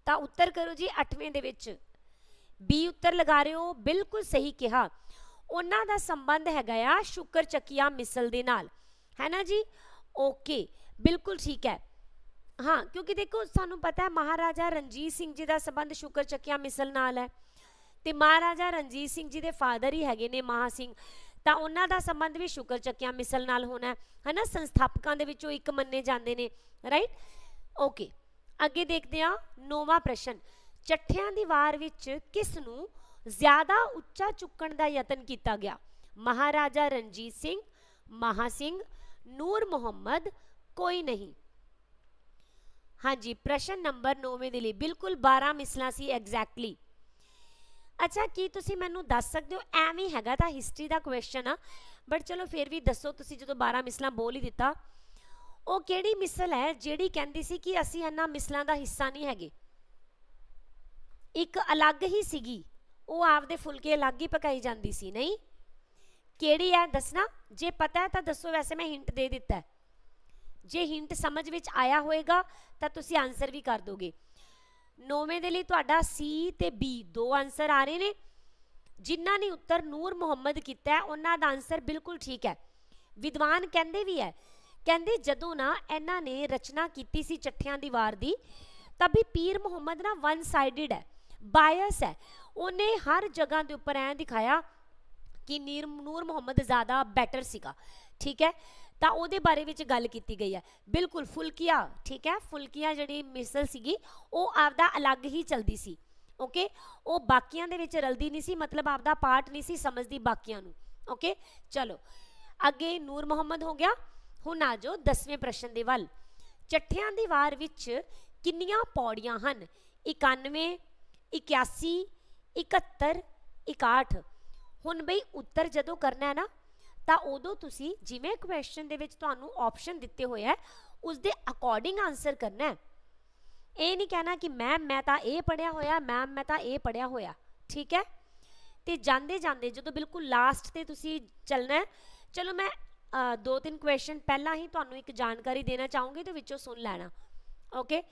ਤਾਂ ਉੱਤਰ ਕਰੋ ਜੀ 8ਵੇਂ ਦੇ ਵਿੱਚ। ਬੀ ਉੱਤਰ ਲਗਾ ਰਹੇ ਹੋ, ਬਿਲਕੁਲ ਸਹੀ ਕਿਹਾ। ਉਹਨਾਂ ਦਾ ਸੰਬੰਧ ਹੈਗਾ ਆ ਸ਼ੁਕਰ ਚੱਕੀਆ ਮਿਸਲ ਦੇ ਨਾਲ। ਹੈ ਨਾ ਜੀ? ਓਕੇ ਬਿਲਕੁਲ ਠੀਕ ਹੈ। ਹਾਂ, ਕਿਉਂਕਿ ਦੇਖੋ, ਸਾਨੂੰ ਪਤਾ ਹੈ ਮਹਾਰਾਜਾ ਰਣਜੀਤ ਸਿੰਘ ਜੀ ਦਾ ਸੰਬੰਧ ਸ਼ੁਕਰ ਚੱਕੀਆ ਮਿਸਲ ਨਾਲ ਹੈ। ਤੇ ਮਹਾਰਾਜਾ ਰਣਜੀਤ ਸਿੰਘ ਜੀ ਦੇ ਫਾਦਰ ਹੀ ਹੈਗੇ ਨੇ ਮਹਾ ਸਿੰਘ ਤਾਂ ਉਹਨਾਂ ਦਾ ਸੰਬੰਧ ਵੀ ਸ਼ੁਕਰ ਚੱਕੀਆ ਮਿਸਲ ਨਾਲ ਹੋਣਾ ਹੈ, ਹਨਾ? ਸੰਸਥਾਪਕਾਂ ਦੇ ਵਿੱਚੋਂ ਇੱਕ ਮੰਨੇ ਜਾਂਦੇ ਨੇ ਰਾਈਟ ਓਕੇ ਅੱਗੇ ਦੇਖਦੇ ਹਾਂ, ਨੌਵਾਂ ਪ੍ਰਸ਼ਨ। ਚੱਠਿਆਂ ਦੀ ਵਾਰ ਵਿੱਚ ਕਿਸ ਨੂੰ ਜ਼ਿਆਦਾ ਉੱਚਾ ਚੁੱਕਣ ਦਾ ਯਤਨ ਕੀਤਾ ਗਿਆ? ਮਹਾਰਾਜਾ ਰਣਜੀਤ ਸਿੰਘ ਮਹਾ ਸਿੰਘ ਨੂਰ ਮੁਹੰਮਦ, ਕੋਈ ਨਹੀਂ। ਹਾਂਜੀ, ਪ੍ਰਸ਼ਨ ਨੰਬਰ 9 ਦੇ ਲਈ ਬਿਲਕੁਲ 12 ਮਿਸਲਾਂ ਸੀ ਐਗਜ਼ੈਕਟਲੀ ਅੱਛਾ, ਕੀ ਤੁਸੀਂ ਮੈਨੂੰ ਦੱਸ ਸਕਦੇ ਹੋ? ਐਵੇਂ ਹੀ ਹੈਗਾ ਤਾਂ ਹਿਸਟਰੀ ਦਾ ਕੁਐਸਚਨ ਆ। ਬਟ ਚਲੋ ਫਿਰ ਵੀ ਦੱਸੋ, ਤੁਸੀਂ ਜਦੋਂ 12 ਮਿਸਲਾਂ ਬੋਲ ਹੀ ਦਿੱਤਾ। ਉਹ ਕਿਹੜੀ ਮਿਸਲ ਹੈ ਜਿਹੜੀ ਕਹਿੰਦੀ ਸੀ ਕਿ ਅਸੀਂ ਇਹਨਾਂ ਮਿਸਲਾਂ ਦਾ ਹਿੱਸਾ ਨਹੀਂ ਹੈਗੇ? ਇੱਕ ਅਲੱਗ ਹੀ ਸੀਗੀ। ਉਹ ਆਪਦੇ ਫੁਲਕੇ ਅਲੱਗ ਹੀ ਪਕਾਈ ਜਾਂਦੀ ਸੀ, ਨਹੀਂ? ਕਿਹੜੀ ਹੈ? ਦੱਸਣਾ? ਜੇ ਪਤਾ ਹੈ ਤਾਂ ਦੱਸੋ, ਵੈਸੇ ਮੈਂ ਹਿੰਟ ਦੇ ਦਿੱਤਾ ਜੇ ਹਿੰਟ ਸਮਝ ਵਿੱਚ ਆਇਆ ਹੋਏਗਾ ਤਾਂ ਤੁਸੀਂ ਆਨਸਰ ਵੀ ਕਰ ਦੋਗੇ। ਨੌਵੇਂ ਦੇ ਲਈ ਤੁਹਾਡਾ ਸੀ ਤੇ ਬੀ ਦੋ ਆਨਸਰ ਆ ਰਹੇ ਨੇ। ਜਿਨ੍ਹਾਂ ਨੇ ਉੱਤਰ ਨੂਰ ਮੁਹੰਮਦ ਕੀਤਾ ਉਹਨਾਂ ਦਾ ਆਨਸਰ ਬਿਲਕੁਲ ਠੀਕ ਹੈ। ਵਿਦਵਾਨ ਕਹਿੰਦੇ ਵੀ ਹੈ, ਕਹਿੰਦੇ ਜਦੋਂ ਨਾ ਇਹਨਾਂ ਨੇ ਰਚਨਾ ਕੀਤੀ ਸੀ ਚੱਠਿਆਂ ਦੀ ਵਾਰ ਦੀ ਤਾਂ ਵੀ ਪੀਰ ਮੁਹੰਮਦ ਨਾ ਵਨ ਸਾਈਡਡ ਹੈ ਬਾਇਸ ਹੈ। ਉਹਨੇ ਹਰ ਜਗ੍ਹਾ ਦੇ ਉੱਪਰ ਐਂ ਦਿਖਾਇਆ ਕਿ ਨੀਰ ਨੂਰ ਮੁਹੰਮਦ ਜ਼ਿਆਦਾ ਬੈਟਰ ਸੀਗਾ, ਠੀਕ ਹੈ? ਤਾਂ ਉਹਦੇ ਬਾਰੇ ਵਿੱਚ ਗੱਲ ਕੀਤੀ ਗਈ ਹੈ। ਬਿਲਕੁਲ, ਫੁਲਕੀਆ, ਠੀਕ ਹੈ, ਫੁਲਕੀਆ ਜਿਹੜੀ ਮਿਸਲ ਸੀਗੀ, ਉਹ ਆਪਦਾ ਅਲੱਗ ਹੀ ਚਲਦੀ ਸੀ, ਓਕੇ? ਉਹ ਬਾਕੀਆਂ ਦੇ ਵਿੱਚ ਰਲਦੀ ਨਹੀਂ ਸੀ, ਮਤਲਬ ਆਪਦਾ ਪਾਰਟ ਨਹੀਂ ਸੀ ਸਮਝਦੀ ਬਾਕੀਆਂ ਨੂੰ, ਓਕੇ? ਚਲੋ, ਅੱਗੇ ਨੂਰ ਮੁਹੰਮਦ ਹੋ ਗਿਆ। ਹੁਣ ਆ ਜਾਓ 10ਵੇਂ ਪ੍ਰਸ਼ਨ ਦੇ ਵੱਲ। ਚੱਠਿਆਂ ਦੀ ਵਾਰ ਵਿੱਚ ਕਿੰਨੀਆਂ ਪੌੜੀਆਂ ਹਨ? 91 81 71 61 ਹੁਣ ਬਈ ਉੱਤਰ ਜਦੋਂ ਕਰਨਾ ਹੈ ਨਾ ਤਾਂ ਉਦੋਂ ਤੁਸੀਂ ਜਿਵੇਂ ਕੁਐਸਚਨ ਦੇ ਵਿੱਚ ਤੁਹਾਨੂੰ ਆਪਸ਼ਨ ਦਿੱਤੇ ਹੋਏ ਹੈ ਉਸ ਦੇ ਅਕੋਰਡਿੰਗ ਆਨਸਰ ਕਰਨਾ ਹੈ। ਇਹ ਨਹੀਂ ਕਹਿਣਾ ਕਿ ਮੈਮ ਮੈਂ ਤਾਂ ਇਹ ਪੜਿਆ ਹੋਇਆ ਮੈਮ ਮੈਂ ਤਾਂ ਇਹ ਪੜਿਆ ਹੋਇਆ, ਠੀਕ ਹੈ? ਤੇ ਜਾਂਦੇ ਜਾਂਦੇ ਜਦੋਂ ਬਿਲਕੁਲ ਲਾਸਟ ਤੇ ਤੁਸੀਂ ਚੱਲਣਾ ਹੈ, ਚਲੋ ਮੈਂ ਦੋ ਤਿੰਨ ਕੁਐਸਚਨ ਪਹਿਲਾਂ ਹੀ ਤੁਹਾਨੂੰ ਇੱਕ ਜਾਣਕਾਰੀ ਦੇਣਾ ਚਾਹੂੰਗੀ ਤੇ ਵਿੱਚੋਂ ਸੁਣ ਲੈਣਾ ਓਕੇ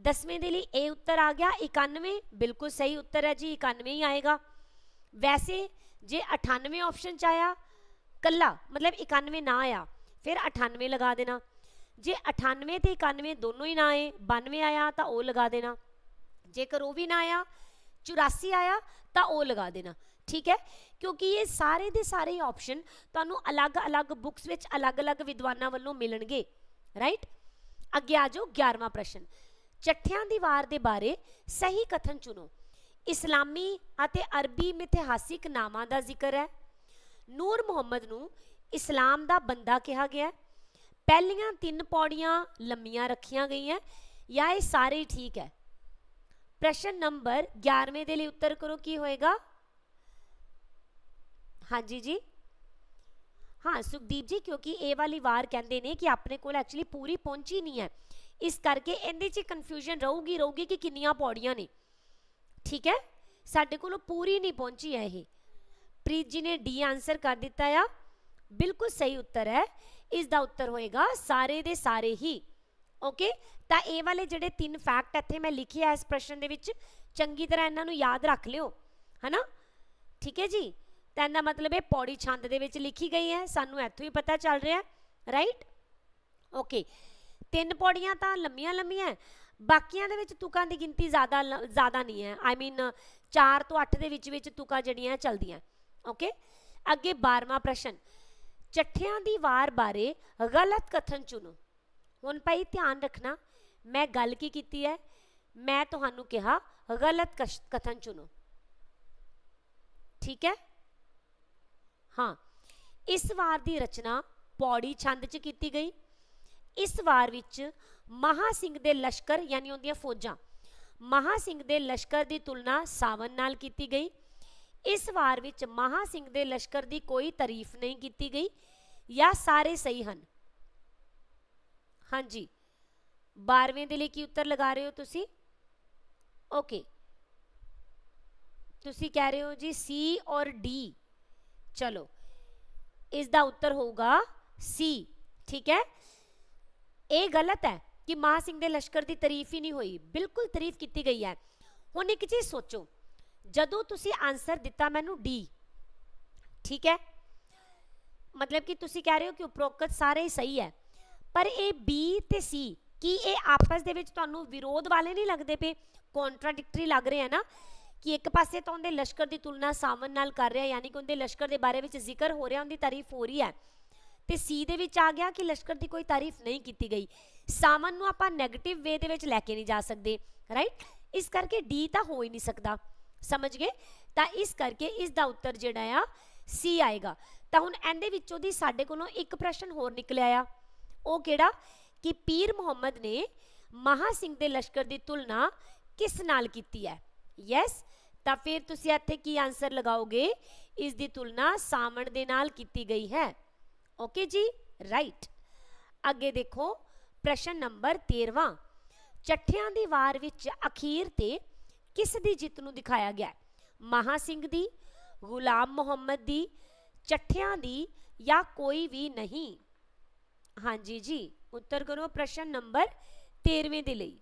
ਦਸਵੇਂ ਦੇ ਲਈ ਇਹ ਉੱਤਰ ਆ ਗਿਆ 91 ਬਿਲਕੁਲ ਸਹੀ ਉੱਤਰ ਹੈ ਜੀ 91 ਹੀ ਆਏਗਾ। ਵੈਸੇ ਜੇ 98 ਆਪਸ਼ਨ ਚ ਆਇਆ ਕੱਲਾ ਮਤਲਬ 91 ਨਾ ਆਇਆ ਫਿਰ 98 ਲਗਾ ਦੇਣਾ। ਜੇ 98 ਤੇ 91 ਦੋਨੋਂ ਹੀ ਨਾ ਆਏ 92 ਆਇਆ ਤਾਂ ਉਹ ਲਗਾ ਦੇਣਾ। ਜੇਕਰ ਉਹ ਵੀ ਨਾ ਆਇਆ 84 ਆਇਆ ਤਾਂ ਉਹ ਲਗਾ ਦੇਣਾ, ਠੀਕ ਹੈ? ਕਿਉਂਕਿ ਇਹ ਸਾਰੇ ਦੇ ਸਾਰੇ ਆਪਸ਼ਨ ਤੁਹਾਨੂੰ ਅਲੱਗ-ਅਲੱਗ ਬੁੱਕਸ ਵਿੱਚ ਅਲੱਗ-ਅਲੱਗ ਵਿਦਵਾਨਾਂ ਵੱਲੋਂ ਮਿਲਣਗੇ ਰਾਈਟ ਅੱਗੇ ਆ ਜਾਓ 11ਵਾਂ ਪ੍ਰਸ਼ਨ। ਚੱਠਿਆਂ ਦੀ ਵਾਰ ਦੇ ਬਾਰੇ ਸਹੀ ਕਥਨ ਚੁਣੋ। ਇਸਲਾਮੀ ਅਤੇ ਅਰਬੀ ਮਿਥਿਹਾਸਿਕ ਨਾਮਾਂ ਦਾ ਜ਼ਿਕਰ ਹੈ। ਨੂਰ ਮੁਹੰਮਦ ਨੂੰ ਇਸਲਾਮ ਦਾ ਬੰਦਾ ਕਿਹਾ ਗਿਆ ਪਹਿਲੀਆਂ ਤਿੰਨ ਪੌੜੀਆਂ ਲੰਮੀਆਂ ਰੱਖੀਆਂ ਗਈਆਂ ਜਾਂ ਇਹ ਸਾਰੇ ਠੀਕ ਹੈ। ਪ੍ਰਸ਼ਨ ਨੰਬਰ 11ਵੇਂ ਦੇ ਲਈ ਉੱਤਰ ਕਰੋ, ਕੀ ਹੋਏਗਾ? ਹਾਂਜੀ ਜੀ। ਹਾਂ, ਸੁਖਦੀਪ ਜੀ, ਕਿਉਂਕਿ ਇਹ ਵਾਲੀ ਵਾਰ ਕਹਿੰਦੇ ਨੇ ਕਿ ਆਪਣੇ ਕੋਲ ਐਕਚੁਅਲੀ ਪੂਰੀ ਪਹੁੰਚੀ ਨਹੀਂ ਹੈ। ਇਸ ਕਰਕੇ ਇਹਦੇ 'ਚ ਕਨਫਿਊਜ਼ਨ ਰਹੂਗੀ ਰਹੂਗੀ ਕਿ ਕਿੰਨੀਆਂ ਪੌੜੀਆਂ ਨੇ। ਠੀਕ ਹੈ? ਸਾਡੇ ਕੋਲ ਪੂਰੀ ਨਹੀਂ ਪਹੁੰਚੀ ਹੈ ਇਹ। ਪ੍ਰੀਤ ਜੀ ਨੇ ਡੀ ਆਨਸਰ ਕਰ ਦਿੱਤਾ ਆ। ਬਿਲਕੁਲ ਸਹੀ ਉੱਤਰ ਹੈ। ਇਸ ਦਾ ਉੱਤਰ ਹੋਏਗਾ ਸਾਰੇ ਦੇ ਸਾਰੇ ਹੀ। ਓਕੇ ਤਾਂ ਇਹ ਵਾਲੇ ਜਿਹੜੇ ਤਿੰਨ ਫੈਕਟ ਇੱਥੇ ਮੈਂ ਲਿਖੇ ਆ ਇਸ ਪ੍ਰਸ਼ਨ ਦੇ ਵਿੱਚ, ਚੰਗੀ ਤਰ੍ਹਾਂ ਇਹਨਾਂ ਨੂੰ ਯਾਦ ਰੱਖ ਲਿਓ। ਹਨਾ? ਠੀਕ ਹੈ ਜੀ? ਤਾਂ ਇਹਦਾ ਮਤਲਬ ਇਹ ਪੌੜੀ ਛੰਦ ਦੇ ਵਿੱਚ ਲਿਖੀ ਗਈ ਹੈ। ਸਾਨੂੰ ਇੱਥੋਂ ਹੀ ਪਤਾ ਚੱਲ ਰਿਹਾ ਹੈ। ਰਾਈਟ ਓਕੇ ਤਿੰਨ ਪੌੜੀਆਂ ਤਾਂ ਲੰਮੀਆਂ ਲੰਮੀਆਂ ਬਾਕੀਆਂ ਦੇ ਵਿੱਚ ਤੁਕਾਂ ਦੀ ਗਿਣਤੀ ਜ਼ਿਆਦਾ ਲ- ਜ਼ਿਆਦਾ ਨਹੀਂ ਹੈ। ਆਈ ਮੀਨ 4 ਤੋਂ 8 ਦੇ ਵਿੱਚ ਵਿੱਚ ਤੁਕਾਂ ਜਿਹੜੀਆਂ ਚੱਲਦੀਆਂ ਓਕੇ ਅੱਗੇ 12ਵਾਂ ਪ੍ਰਸ਼ਨ। ਚੱਠਿਆਂ ਦੀ ਵਾਰ ਬਾਰੇ ਗਲਤ ਕਥਨ ਚੁਣੋ। ਹੁਣ ਭਾਈ ਧਿਆਨ ਰੱਖਣਾ, ਮੈਂ ਗੱਲ ਕੀ ਕੀਤੀ ਹੈ? ਮੈਂ ਤੁਹਾਨੂੰ ਕਿਹਾ, ਗਲਤ ਕਸ਼- ਕਥਨ ਚੁਣੋ। ਠੀਕ ਹੈ? ਹਾਂ। ਇਸ ਵਾਰ ਦੀ ਰਚਨਾ ਪੌੜੀ ਛੰਦ 'ਚ ਕੀਤੀ ਗਈ। ਇਸ ਵਾਰ ਵਿੱਚ ਮਹਾ ਸਿੰਘ ਦੇ ਲਸ਼ਕਰ, ਯਾਨੀ ਉਹਦੀਆਂ ਫੌਜਾਂ, ਮਹਾ ਸਿੰਘ ਦੇ ਲਸ਼ਕਰ ਦੀ ਤੁਲਨਾ ਸਾਵਨ ਨਾਲ ਕੀਤੀ ਗਈ। ਇਸ ਵਾਰ ਵਿੱਚ ਮਹਾ ਸਿੰਘ ਦੇ ਲਸ਼ਕਰ ਦੀ ਕੋਈ ਤਾਰੀਫ ਨਹੀਂ ਕੀਤੀ ਗਈ ਜਾਂ ਸਾਰੇ ਸਹੀ ਹਨ ਹਾਂਜੀ 12ਵੇਂ ਦੇ ਲਈ ਕੀ ਉੱਤਰ ਲਗਾ ਰਹੇ ਹੋ ਤੁਸੀਂ ਓਕੇ ਤੁਸੀਂ ਕਹਿ ਰਹੇ ਹੋ ਜੀ ਸੀ ਔਰ ਡੀ ਚਲੋ ਇਸ ਦਾ ਉੱਤਰ ਹੋਊਗਾ ਸੀ ਠੀਕ ਹੈ ਇਹ ਗਲਤ ਹੈ ਕਿ ਮਾਂ ਸਿੰਘ ਦੇ ਲਸ਼ਕਰ ਦੀ ਤਾਰੀਫ ਹੀ ਨਹੀਂ ਹੋਈ ਬਿਲਕੁਲ ਤਾਰੀਫ ਕੀਤੀ ਗਈ ਹੈ ਹੁਣ ਇੱਕ ਚੀਜ਼ ਸੋਚੋ ਜਦੋਂ ਤੁਸੀਂ ਆਨਸਰ ਦਿੱਤਾ ਮੈਨੂੰ ਡੀ ਠੀਕ ਹੈ? ਮਤਲਬ ਕਿ ਤੁਸੀਂ ਕਹਿ ਰਹੇ ਹੋ ਕਿ ਉਪਰੋਕਤ ਸਾਰੇ ਹੀ ਸਹੀ ਹੈ। ਪਰ ਇਹ ਬੀ ਤੇ ਸੀ ਕੀ ਇਹ ਆਪਸ ਦੇ ਵਿੱਚ ਤੁਹਾਨੂੰ ਵਿਰੋਧ ਵਾਲੇ ਨਹੀਂ ਲੱਗਦੇ ਪਏ? ਕੰਟਰਾਡਿਕਟਰੀ ਲੱਗ ਰਹੇ ਆ ਨਾ? ਕਿ ਇੱਕ ਪਾਸੇ ਤਾਂ ਉਹਦੇ ਲਸ਼ਕਰ ਦੀ ਤੁਲਨਾ ਸਾਵਨ ਨਾਲ ਕਰ ਰਿਹਾ, ਯਾਨੀ ਕਿ ਉਹਦੇ ਲਸ਼ਕਰ ਦੇ ਬਾਰੇ ਵਿੱਚ ਜ਼ਿਕਰ ਹੋ ਰਿਹਾ, ਉਹਦੀ ਤਾਰੀਫ ਹੋ ਰਹੀ ਹੈ। ਤੇ ਸੀ ਦੇ ਵਿੱਚ ਆ ਗਿਆ ਕਿ ਲਸ਼ਕਰ ਦੀ ਕੋਈ ਤਾਰੀਫ ਨਹੀਂ ਕੀਤੀ ਗਈ। ਸਾਵਨ ਨੂੰ ਆਪਾਂ 네ਗੇਟਿਵ ਵੇ ਦੇ ਵਿੱਚ ਲੈ ਕੇ ਨਹੀਂ ਜਾ ਸਕਦੇ ਰਾਈਟ ਇਸ ਕਰਕੇ ਡੀ ਤਾਂ ਹੋ ਹੀ ਨਹੀਂ ਸਕਦਾ। ਸਮਝ ਗਏ? ਤਾਂ ਇਸ ਕਰਕੇ ਇਸ ਦਾ ਉੱਤਰ ਜਿਹੜਾ ਆ ਸੀ ਆਏਗਾ। ਤਾਂ ਹੁਣ ਇਹਦੇ ਵਿੱਚੋਂ ਦੀ ਸਾਡੇ ਕੋਲੋਂ ਇੱਕ ਪ੍ਰਸ਼ਨ ਹੋਰ ਨਿਕਲਿਆ ਆ। ਉਹ ਕਿਹੜਾ? ਕਿ ਪੀਰ ਮੁਹੰਮਦ ਨੇ ਮਹਾ ਸਿੰਘ ਦੇ ਲਸ਼ਕਰ ਦੀ ਤੁਲਨਾ ਕਿਸ ਨਾਲ ਕੀਤੀ ਹੈ? ਯੈਸ ਤਾਂ ਫਿਰ ਤੁਸੀਂ ਇੱਥੇ ਕੀ ਆਨਸਰ ਲਗਾਓਗੇ? ਇਸ ਦੀ ਤੁਲਨਾ ਸਾਵਣ ਦੇ ਨਾਲ ਕੀਤੀ ਗਈ ਹੈ। ਓਕੇ ਜੀ? ਰਾਈਟ ਅੱਗੇ ਦੇਖੋ, ਪ੍ਰਸ਼ਨ ਨੰਬਰ 13ਵਾਂ ਚੱਠਿਆਂ ਦੀ ਵਾਰ ਵਿੱਚ ਅਖੀਰ ਤੇ ਕਿਸ ਦੀ ਜਿੱਤ ਨੂੰ ਦਿਖਾਇਆ ਗਿਆ? ਹੈ? ਮਹਾ ਸਿੰਘ ਦੀ, ਗੁਲਾਮ ਮੁਹੰਮਦ ਦੀ, ਚੱਠਿਆਂ ਦੀ ਜਾਂ ਕੋਈ ਵੀ ਨਹੀਂ? ਹਾਂਜੀ ਜੀ, ਉੱਤਰ ਕਰੋ ਪ੍ਰਸ਼ਨ ਨੰਬਰ 13ਵੇਂ ਦੇ ਲਈ।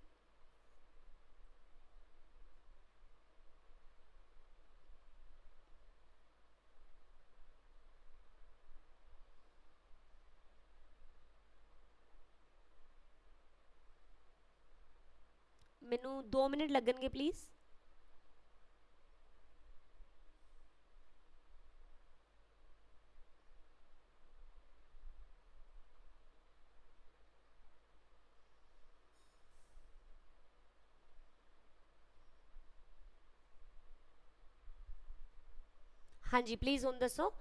ਮੈਨੂੰ 2 ਮਿੰਟ ਲੱਗਣਗੇ ਪਲੀਜ਼ ਹਾਂਜੀ ਪਲੀਜ਼ ਹੁਣ ਦੱਸੋ।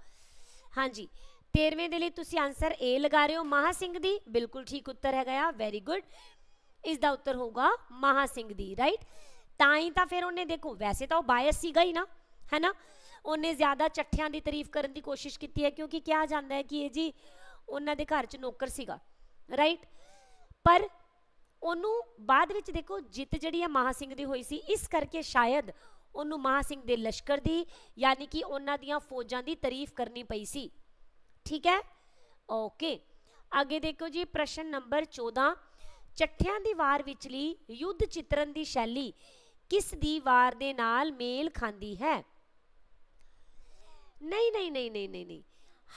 ਹਾਂਜੀ 13ਵੇਂ ਦੇ ਲਈ ਤੁਸੀਂ ਆਨਸਰ A ਲਗਾ ਰਹੇ ਹੋ, ਮਹਾ ਸਿੰਘ ਦੀ। ਬਿਲਕੁਲ ਠੀਕ ਉੱਤਰ ਹੈਗਾ ਆ ਵੈਰੀ ਗੁੱਡ ਇਸ ਦਾ ਉੱਤਰ ਹੋਊਗਾ ਮਹਾ ਸਿੰਘ ਦੀ ਰਾਈਟ ਤਾਂ ਹੀ ਤਾਂ ਫਿਰ ਉਹਨੇ ਦੇਖੋ, ਵੈਸੇ ਤਾਂ ਉਹ ਬਾਇਸ ਸੀਗਾ ਹੀ ਨਾ, ਹੈਨਾ? ਉਹਨੇ ਜ਼ਿਆਦਾ ਚੱਠਿਆਂ ਦੀ ਤਾਰੀਫ ਕਰਨ ਦੀ ਕੋਸ਼ਿਸ਼ ਕੀਤੀ ਹੈ, ਕਿਉਂਕਿ ਕਿਹਾ ਜਾਂਦਾ ਹੈ ਕਿ ਇਹ ਜੀ ਉਹਨਾਂ ਦੇ ਘਰ 'ਚ ਨੌਕਰ ਸੀਗਾ ਰਾਈਟ ਪਰ ਉਹਨੂੰ ਬਾਅਦ ਵਿੱਚ ਦੇਖੋ, ਜਿੱਤ ਜਿਹੜੀ ਹੈ ਮਹਾ ਸਿੰਘ ਦੀ ਹੋਈ ਸੀ, ਇਸ ਕਰਕੇ ਸ਼ਾਇਦ ਉਹਨੂੰ ਮਹਾ ਸਿੰਘ ਦੇ ਲਸ਼ਕਰ ਦੀ, ਯਾਨੀ ਕਿ ਉਹਨਾਂ ਦੀਆਂ ਫੌਜਾਂ ਦੀ ਤਾਰੀਫ ਕਰਨੀ ਪਈ ਸੀ। ਠੀਕ ਹੈ? ਓਕੇ ਅੱਗੇ ਦੇਖੋ ਜੀ, ਪ੍ਰਸ਼ਨ ਨੰਬਰ 14 ਚੱਠਿਆਂ ਦੀ ਵਾਰ ਵਿਚਲੀ ਯੁੱਧ ਚਿੱਤਰਨ ਦੀ ਸ਼ੈਲੀ ਕਿਸ ਦੀ ਵਾਰ ਦੇ ਨਾਲ ਮੇਲ ਖਾਂਦੀ ਹੈ? ਨਹੀਂ ਨਹੀਂ ਨਹੀਂ ਨਹੀਂ ਨਹੀਂ ਨਹੀਂ।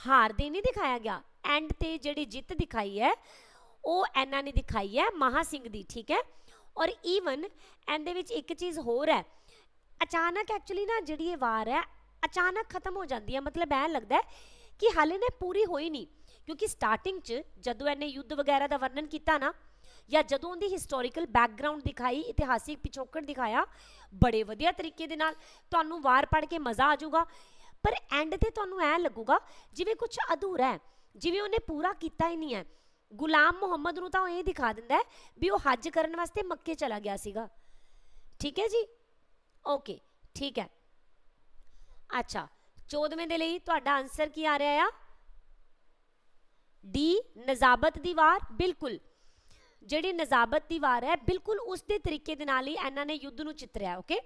ਹਾਰ ਦੇ ਨਹੀਂ ਦਿਖਾਇਆ ਗਿਆ। ਐਂਡ ਤੇ ਜਿਹੜੀ ਜਿੱਤ ਦਿਖਾਈ ਹੈ, ਉਹ ਇਹਨਾਂ ਨੇ ਦਿਖਾਈ ਹੈ, ਮਹਾ ਸਿੰਘ ਦੀ। ਠੀਕ ਹੈ? ਔਰ ਈਵਨ ਇਹਦੇ ਵਿੱਚ ਇੱਕ ਚੀਜ਼ ਹੋਰ ਹੈ। ਅਚਾਨਕ ਐਕਚੁਅਲੀ ਨਾ ਜਿਹੜੀ ਇਹ ਵਾਰ ਹੈ, ਅਚਾਨਕ ਖਤਮ ਹੋ ਜਾਂਦੀ ਹੈ। ਮਤਲਬ ਐ ਲੱਗਦਾ ਕਿ ਹਾਲੇ ਨੇ ਪੂਰੀ ਹੋਈ ਨਹੀਂ। ਕਿਉਂਕਿ ਸਟਾਰਟਿੰਗ 'ਚ ਜਦੋਂ ਇਹਨੇ ਯੁੱਧ ਵਗੈਰਾ ਦਾ ਵਰਣਨ ਕੀਤਾ ਨਾ, ਜਾਂ ਜਦੋਂ ਉਹਦੀ ਹਿਸਟੋਰੀਕਲ ਬੈਕਗ੍ਰਾਉਂਡ ਦਿਖਾਈ, ਇਤਿਹਾਸਿਕ ਪਿਛੋਕੜ ਦਿਖਾਇਆ, ਬੜੇ ਵਧੀਆ ਤਰੀਕੇ ਦੇ ਨਾਲ ਤੁਹਾਨੂੰ ਵਾਰ ਪੜ੍ਹ ਕੇ ਮਜ਼ਾ ਆ ਜਾਊਗਾ। ਪਰ ਐਂਡ ਤੇ ਤੁਹਾਨੂੰ ਐ ਲੱਗੂਗਾ, ਜਿਵੇਂ ਕੁਝ ਅਧੂਰਾ ਹੈ, ਜਿਵੇਂ ਉਹਨੇ ਪੂਰਾ ਕੀਤਾ ਹੀ ਨਹੀਂ ਹੈ। ਗੁਲਾਮ ਮੁਹੰਮਦ ਨੂੰ ਤਾਂ ਉਹ ਇਹ ਦਿਖਾ ਦਿੰਦਾ ਹੈ ਵੀ ਉਹ ਹੱਜ ਕਰਨ ਵਾਸਤੇ ਮੱਕੇ ਚਲਾ ਗਿਆ ਸੀਗਾ। ਠੀਕ ਹੈ ਜੀ? ਓਕੇ ਠੀਕ ਹੈ। ਅੱਛਾ 14ਵੇਂ ਦੇ ਲਈ ਤੁਹਾਡਾ ਆਨਸਰ ਕੀ ਆ ਰਿਹਾ ਆ? ਡੀ ਨਜ਼ਾਬਤ ਦੀ ਵਾਰ, ਬਿਲਕੁਲ। ਜਿਹੜੀ ਨਜ਼ਾਬਤ ਦੀ ਵਾਰ ਹੈ, ਬਿਲਕੁਲ ਉਸ ਦੇ ਤਰੀਕੇ ਦੇ ਨਾਲ ਹੀ ਇਹਨਾਂ ਨੇ ਯੁੱਧ ਨੂੰ ਚਿੱਤਰਿਆ ਓਕੇ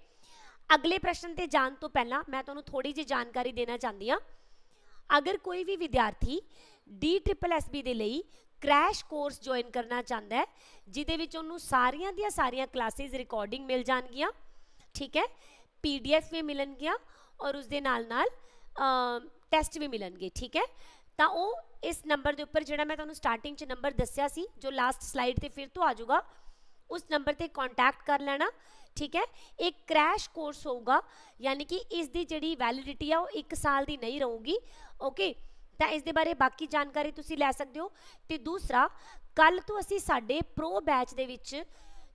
ਅਗਲੇ ਪ੍ਰਸ਼ਨ ਤੇ ਜਾਣ ਤੋਂ ਪਹਿਲਾਂ ਮੈਂ ਤੁਹਾਨੂੰ ਥੋੜੀ ਜਿਹੀ ਜਾਣਕਾਰੀ ਦੇਣਾ ਚਾਹੁੰਦੀ ਹਾਂ। ਅਗਰ ਕੋਈ ਵੀ ਵਿਦਿਆਰਥੀ ਡੀ ਟ੍ਰਿਪਲ ਐਸਬੀ ਦੇ ਲਈ ਕ੍ਰੈਸ਼ ਕੋਰਸ ਜੁਆਇਨ ਕਰਨਾ ਚਾਹੁੰਦਾ ਹੈ, ਜਿਹਦੇ ਵਿੱਚ ਉਹਨੂੰ ਸਾਰੀਆਂ ਦੀਆਂ ਸਾਰੀਆਂ ਕਲਾਸਿਸ ਰਿਕਾਰਡਿੰਗ ਮਿਲ ਜਾਣਗੀਆਂ ਠੀਕ ਹੈ ਪੀਡੀਐਫ ਵੀ ਮਿਲਣਗੀਆਂ ਔਰ ਉਸ ਦੇ ਨਾਲ ਨਾਲ ਟੈਸਟ ਵੀ ਮਿਲਣਗੇ ਠੀਕ ਹੈ ਤਾਂ ਉਹ ਇਸ ਨੰਬਰ ਦੇ ਉੱਪਰ ਜਿਹੜਾ ਮੈਂ ਤੁਹਾਨੂੰ ਸਟਾਰਟਿੰਗ 'ਚ ਨੰਬਰ ਦੱਸਿਆ ਸੀ ਜੋ ਲਾਸਟ ਸਲਾਈਡ ਤੇ ਫਿਰ ਤੋਂ ਆ ਜਾਊਗਾ ਉਸ ਨੰਬਰ ਤੇ ਕੰਟੈਕਟ ਕਰ ਲੈਣਾ ਠੀਕ ਹੈ ਇਹ ਕ੍ਰੈਸ਼ ਕੋਰਸ ਹੋਊਗਾ ਯਾਨੀ ਕਿ ਇਸ ਦੀ ਜਿਹੜੀ ਵੈਲਿਡਿਟੀ ਆ ਉਹ 1 ਸਾਲ ਦੀ ਨਹੀਂ ਰਹੂਗੀ ਓਕੇ ਤਾਂ ਇਸ ਦੇ ਬਾਰੇ ਬਾਕੀ ਜਾਣਕਾਰੀ ਤੁਸੀਂ ਲੈ ਸਕਦੇ ਹੋ ਤੇ ਦੂਸਰਾ ਕੱਲ ਤੋਂ ਅਸੀਂ ਸਾਡੇ ਪ੍ਰੋ ਬੈਚ ਦੇ ਵਿੱਚ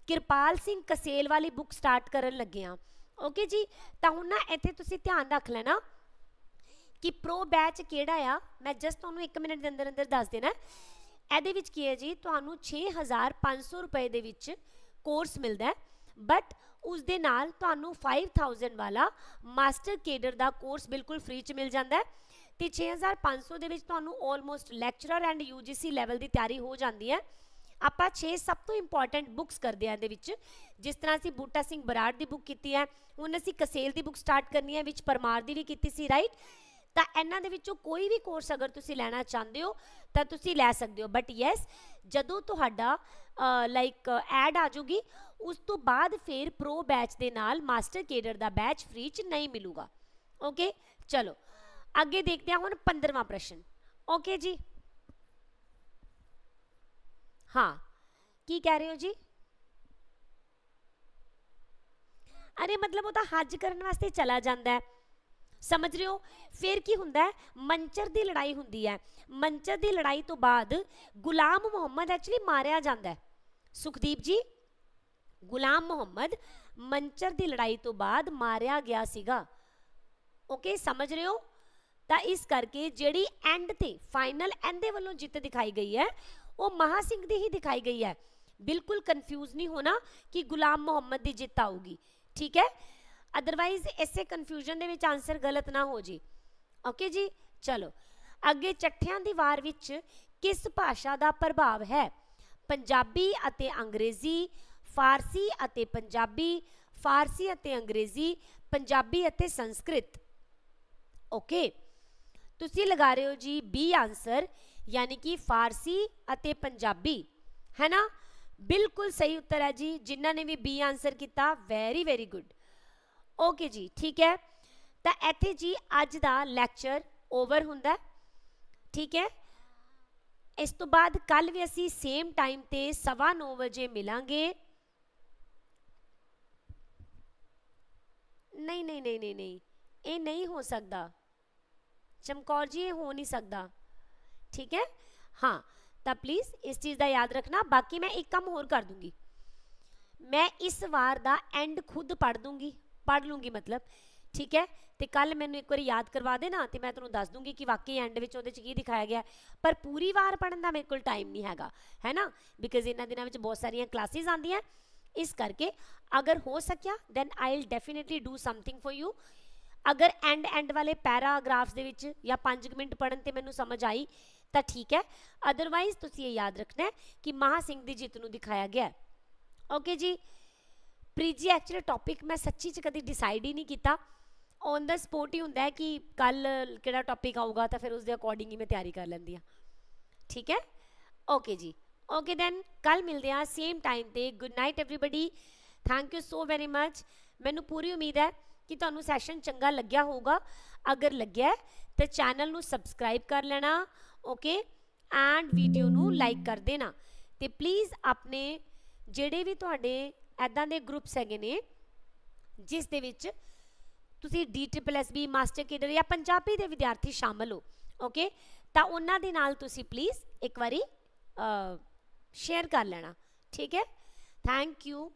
ਕਿਰਪਾਲ ਸਿੰਘ ਕਸੇਲ ਵਾਲੀ ਬੁੱਕ ਸਟਾਰਟ ਕਰਨ ਲੱਗੇ ਆ ਓਕੇ ਜੀ, ਤਾਂ ਹੁਣ ਨਾ ਇੱਥੇ ਤੁਸੀਂ ਧਿਆਨ ਰੱਖ ਲੈਣਾ ਕਿ ਪ੍ਰੋ ਬੈਚ ਕਿਹੜਾ ਆ? ਮੈਂ ਜਸਟ ਤੁਹਾਨੂੰ 1 ਮਿੰਟ ਦੇ ਅੰਦਰ ਅੰਦਰ ਦੱਸ ਦੇਣਾ। ਇਹਦੇ ਵਿੱਚ ਕੀ ਹੈ ਜੀ, ਤੁਹਾਨੂੰ 6500 ਰੁਪਏ ਦੇ ਵਿੱਚ ਕੋਰਸ ਮਿਲਦਾ ਹੈ ਬਟ ਉਸ ਦੇ ਨਾਲ ਤੁਹਾਨੂੰ 5000 ਵਾਲਾ ਮਾਸਟਰ ਕੇਡਰ ਦਾ ਕੋਰਸ ਬਿਲਕੁਲ ਫ੍ਰੀ ਚ ਮਿਲ ਜਾਂਦਾ ਹੈ ਤੇ 6500 ਦੇ ਵਿੱਚ ਤੁਹਾਨੂੰ almost lecturer and UGC level ਦੀ ਤਿਆਰੀ ਹੋ ਜਾਂਦੀ ਹੈ। ਆਪਾਂ 6 ਸਭ ਤੋਂ ਇੰਪੋਰਟੈਂਟ ਬੁੱਕਸ ਕਰਦੇ ਆ ਇਹਦੇ ਵਿੱਚ। ਜਿਸ ਤਰ੍ਹਾਂ ਅਸੀਂ ਬੂਟਾ ਸਿੰਘ ਬਰਾੜ ਦੀ ਬੁੱਕ ਕੀਤੀ ਹੈ, ਹੁਣ ਅਸੀਂ ਕਸੇਲ ਦੀ ਬੁੱਕ ਸਟਾਰਟ ਕਰਨੀ ਹੈ, ਵਿੱਚ ਪਰਮਾਰ ਦੀ ਵੀ ਕੀਤੀ ਸੀ ਰਾਈਟ ਤਾਂ ਇਹਨਾਂ ਦੇ ਵਿੱਚੋਂ ਕੋਈ ਵੀ ਕੋਰਸ ਅਗਰ ਤੁਸੀਂ ਲੈਣਾ ਚਾਹੁੰਦੇ ਹੋ, ਤਾਂ ਤੁਸੀਂ ਲੈ ਸਕਦੇ ਹੋ। ਬਟ ਯੈਸ ਜਦੋਂ ਤੁਹਾਡਾ ਲਾਈਕ ਐਡ ਆ ਜੂਗੀ ਉਸ ਤੋਂ ਬਾਅਦ ਫਿਰ ਪ੍ਰੋ ਬੈਚ ਦੇ ਨਾਲ ਮਾਸਟਰ ਕੇਡਰ ਦਾ ਬੈਚ ਫ੍ਰੀ ਚ ਨਹੀਂ ਮਿਲੂਗਾ। ਓਕੇ ਚਲੋ, ਅੱਗੇ ਦੇਖਦੇ ਹਾਂ ਹੁਣ 15ਵਾਂ ਪ੍ਰਸ਼ਨ। ਓਕੇ ਜੀ? ਹਾਂ। ਕੀ ਕਹਿ ਰਹੇ ਹੋ ਜੀ? ਅਰੇ ਮਤਲਬ ਉਹ ਤਾਂ ਹੱਜ ਕਰਨ ਵਾਸਤੇ ਚਲਾ ਜਾਂਦਾ ਹੈ। ਸਮਝ ਰਹੇ ਹੋ? ਫਿਰ ਕੀ ਹੁੰਦਾ ਹੈ? ਮੰਚਰ ਦੀ ਲੜਾਈ ਹੁੰਦੀ ਹੈ। ਮੰਚਰ ਦੀ ਲੜਾਈ ਤੋਂ ਬਾਅਦ ਗੁਲਾਮ ਮੁਹੰਮਦ ਐਕਚੁਅਲੀ ਮਾਰਿਆ ਜਾਂਦਾ ਹੈ। ਸੁਖਦੀਪ ਜੀ, ਗੁਲਾਮ ਮੁਹੰਮਦ ਮੰਚਰ ਦੀ ਲੜਾਈ ਤੋਂ ਬਾਅਦ ਮਾਰਿਆ ਗਿਆ ਸੀਗਾ। ਓਕੇ ਸਮਝ ਰਹੇ ਹੋ? ਤਾਂ ਇਸ ਕਰਕੇ ਜਿਹੜੀ ਐਂਡ ਤੇ ਫਾਈਨਲ ਇਹਦੇ ਵੱਲੋਂ ਜਿੱਤ ਦਿਖਾਈ ਗਈ ਹੈ ਉਹ ਮਹਾ ਸਿੰਘ ਦੀ ਹੀ ਦਿਖਾਈ ਗਈ ਹੈ। ਬਿਲਕੁਲ ਕਨਫਿਊਜ਼ ਨਹੀਂ ਹੋਣਾ ਕਿ ਗੁਲਾਮ ਮੁਹੰਮਦ ਦੀ ਜਿੱਤ ਆਊਗੀ। ਠੀਕ ਹੈ? ਅਦਰਵਾਈਜ਼ ਇਸੇ ਕਨਫਿਊਜ਼ਨ ਦੇ ਵਿੱਚ ਆਨਸਰ ਗਲਤ ਨਾ ਹੋ ਜੀ। ਓਕੇ ਜੀ? ਚਲੋ। ਅੱਗੇ ਚੱਠਿਆਂ ਦੀ ਵਾਰ ਵਿੱਚ ਕਿਸ ਭਾਸ਼ਾ ਦਾ ਪ੍ਰਭਾਵ ਹੈ? ਪੰਜਾਬੀ ਅਤੇ ਅੰਗਰੇਜ਼ੀ, ਫਾਰਸੀ ਅਤੇ ਪੰਜਾਬੀ, ਫਾਰਸੀ ਅਤੇ ਅੰਗਰੇਜ਼ੀ, ਪੰਜਾਬੀ ਅਤੇ ਸੰਸਕ੍ਰਿਤ। ਓਕੇ ਤੁਸੀਂ ਲਗਾ ਰਹੇ ਹੋ ਜੀ ਬੀ ਆਨਸਰ ਯਾਨੀ ਕਿ ਫਾਰਸੀ ਅਤੇ ਪੰਜਾਬੀ। ਹੈ ਨਾ ਬਿਲਕੁਲ ਸਹੀ ਉੱਤਰ ਹੈ ਜੀ, ਜਿਨ੍ਹਾਂ ਨੇ ਵੀ ਬੀ ਆਨਸਰ ਕੀਤਾ ਵੈਰੀ ਵੈਰੀ ਗੁੱਡ ਓਕੇ ਜੀ, ਠੀਕ ਹੈ? ਤਾਂ ਇੱਥੇ ਜੀ ਅੱਜ ਦਾ ਲੈਕਚਰ ਓਵਰ ਹੁੰਦਾ ਠੀਕ ਹੈ? ਇਸ ਤੋਂ ਬਾਅਦ ਕੱਲ ਵੀ ਅਸੀਂ ਸੇਮ ਟਾਈਮ ਤੇ 9:30 ਵਜੇ ਮਿਲਾਂਗੇ। ਨਹੀਂ ਨਹੀਂ ਨਹੀਂ ਨਹੀਂ ਨਹੀਂ, ਇਹ ਨਹੀਂ ਹੋ ਸਕਦਾ। ਚਮਕੌਰ ਜੀ, ਇਹ ਹੋ ਨਹੀਂ ਸਕਦਾ। ਠੀਕ ਹੈ ਹਾਂ ਤਾਂ ਪਲੀਜ਼ ਇਸ ਚੀਜ਼ ਦਾ ਯਾਦ ਰੱਖਣਾ ਬਾਕੀ ਮੈਂ ਇੱਕ ਕੰਮ ਹੋਰ ਕਰ ਦੂੰਗੀ ਮੈਂ ਇਸ ਵਾਰ ਦਾ ਐਂਡ ਖੁਦ ਪੜ ਦੂੰਗੀ ਪੜ ਲੂੰਗੀ ਮਤਲਬ ਠੀਕ ਹੈ ਤੇ ਕੱਲ ਮੈਨੂੰ ਇੱਕ ਵਾਰੀ ਯਾਦ ਕਰਵਾ ਦੇਣਾ ਤੇ ਮੈਂ ਤੁਹਾਨੂੰ ਦੱਸ ਦੂੰਗੀ ਕਿ ਵਾਕਈ ਐਂਡ ਵਿੱਚ ਉਹਦੇ ਚ ਕੀ ਦਿਖਾਇਆ ਗਿਆ ਪਰ ਪੂਰੀ ਵਾਰ ਪੜਨ ਦਾ ਮੇਰੇ ਕੋਲ ਟਾਈਮ ਨਹੀਂ ਹੈਗਾ ਹੈ ਨਾ ਬਿਕਾਜ਼ ਇਹਨਾਂ ਦਿਨਾਂ ਵਿੱਚ ਬਹੁਤ ਸਾਰੀਆਂ ਕਲਾਸਿਸ ਆਉਂਦੀਆਂ ਇਸ ਕਰਕੇ ਅਗਰ ਹੋ ਸਕਿਆ then I will definitely do something for you ਅਗਰ ਐਂਡ ਐਂਡ ਵਾਲੇ ਪੈਰਾਗ੍ਰਾਫਸ ਦੇ ਵਿੱਚ ਜਾਂ 5 ਮਿੰਟ ਪੜਨ ਤੇ ਮੈਨੂੰ ਸਮਝ ਆਈ ਤਾਂ ਠੀਕ ਹੈ ਅਦਰਵਾਈਜ਼ ਤੁਸੀਂ ਇਹ ਯਾਦ ਰੱਖਣਾ ਹੈ ਕਿ ਮਹਾ ਸਿੰਘ ਦੀ ਜਿੱਤ ਨੂੰ ਦਿਖਾਇਆ ਗਿਆ ਹੈ ਓਕੇ ਜੀ ਪ੍ਰੀਜੀ ਐਕਚੁਅਲੀ ਟੌਪਿਕ ਮੈਂ ਸੱਚੀ ਚ ਕਦੀ ਡਿਸਾਈਡ ਹੀ ਨਹੀਂ ਕੀਤਾ ਔਨ ਦਾ ਸਪੋਟ ਹੀ ਹੁੰਦਾ ਹੈ ਕਿ ਕੱਲ ਕਿਹੜਾ ਟੌਪਿਕ ਆਊਗਾ ਤਾਂ ਫਿਰ ਉਸ ਦੇ ਅਕੋਰਡਿੰਗ ਹੀ ਮੈਂ ਤਿਆਰੀ ਕਰ ਲੈਂਦੀ ਆ ਠੀਕ ਹੈ ਓਕੇ ਜੀ ਓਕੇ ਦੈਨ ਕੱਲ ਮਿਲਦੇ ਆ ਸੇਮ ਟਾਈਮ ਤੇ good night everybody thank you so very much ਮੈਨੂੰ ਪੂਰੀ ਉਮੀਦ ਹੈ ਕਿ ਤੁਹਾਨੂੰ ਸੈਸ਼ਨ ਚੰਗਾ ਲੱਗਿਆ ਹੋਊਗਾ ਅਗਰ ਲੱਗਿਆ ਹੈ ਤਾਂ ਚੈਨਲ ਨੂੰ ਸਬਸਕ੍ਰਾਈਬ ਕਰ ਲੈਣਾ ਓਕੇ? ਐਂਡ ਵੀਡੀਓ ਨੂੰ ਲਾਈਕ ਕਰ ਦੇਣਾ। ਤੇ ਪਲੀਜ਼ ਆਪਣੇ ਜਿਹੜੇ ਵੀ ਤੁਹਾਡੇ ਐਦਾਂ ਦੇ ਗਰੁੱਪਸ ਹੈਗੇ ਨੇ, ਜਿਸ ਦੇ ਵਿੱਚ ਤੁਸੀਂ ਡੀਟੀਪੀਐਸਬੀ ਮਾਸਟਰ ਕੇਡਰ ਜਾਂ ਪੰਜਾਬੀ ਦੇ ਵਿਦਿਆਰਥੀ ਸ਼ਾਮਲ ਹੋ, ਓਕੇ? ਤਾਂ ਉਹਨਾਂ ਦੇ ਨਾਲ ਤੁਸੀਂ ਪਲੀਜ਼ ਇੱਕ ਵਾਰੀ ਸ਼ੇਅਰ ਕਰ ਲੈਣਾ। ਠੀਕ ਹੈ? Thank you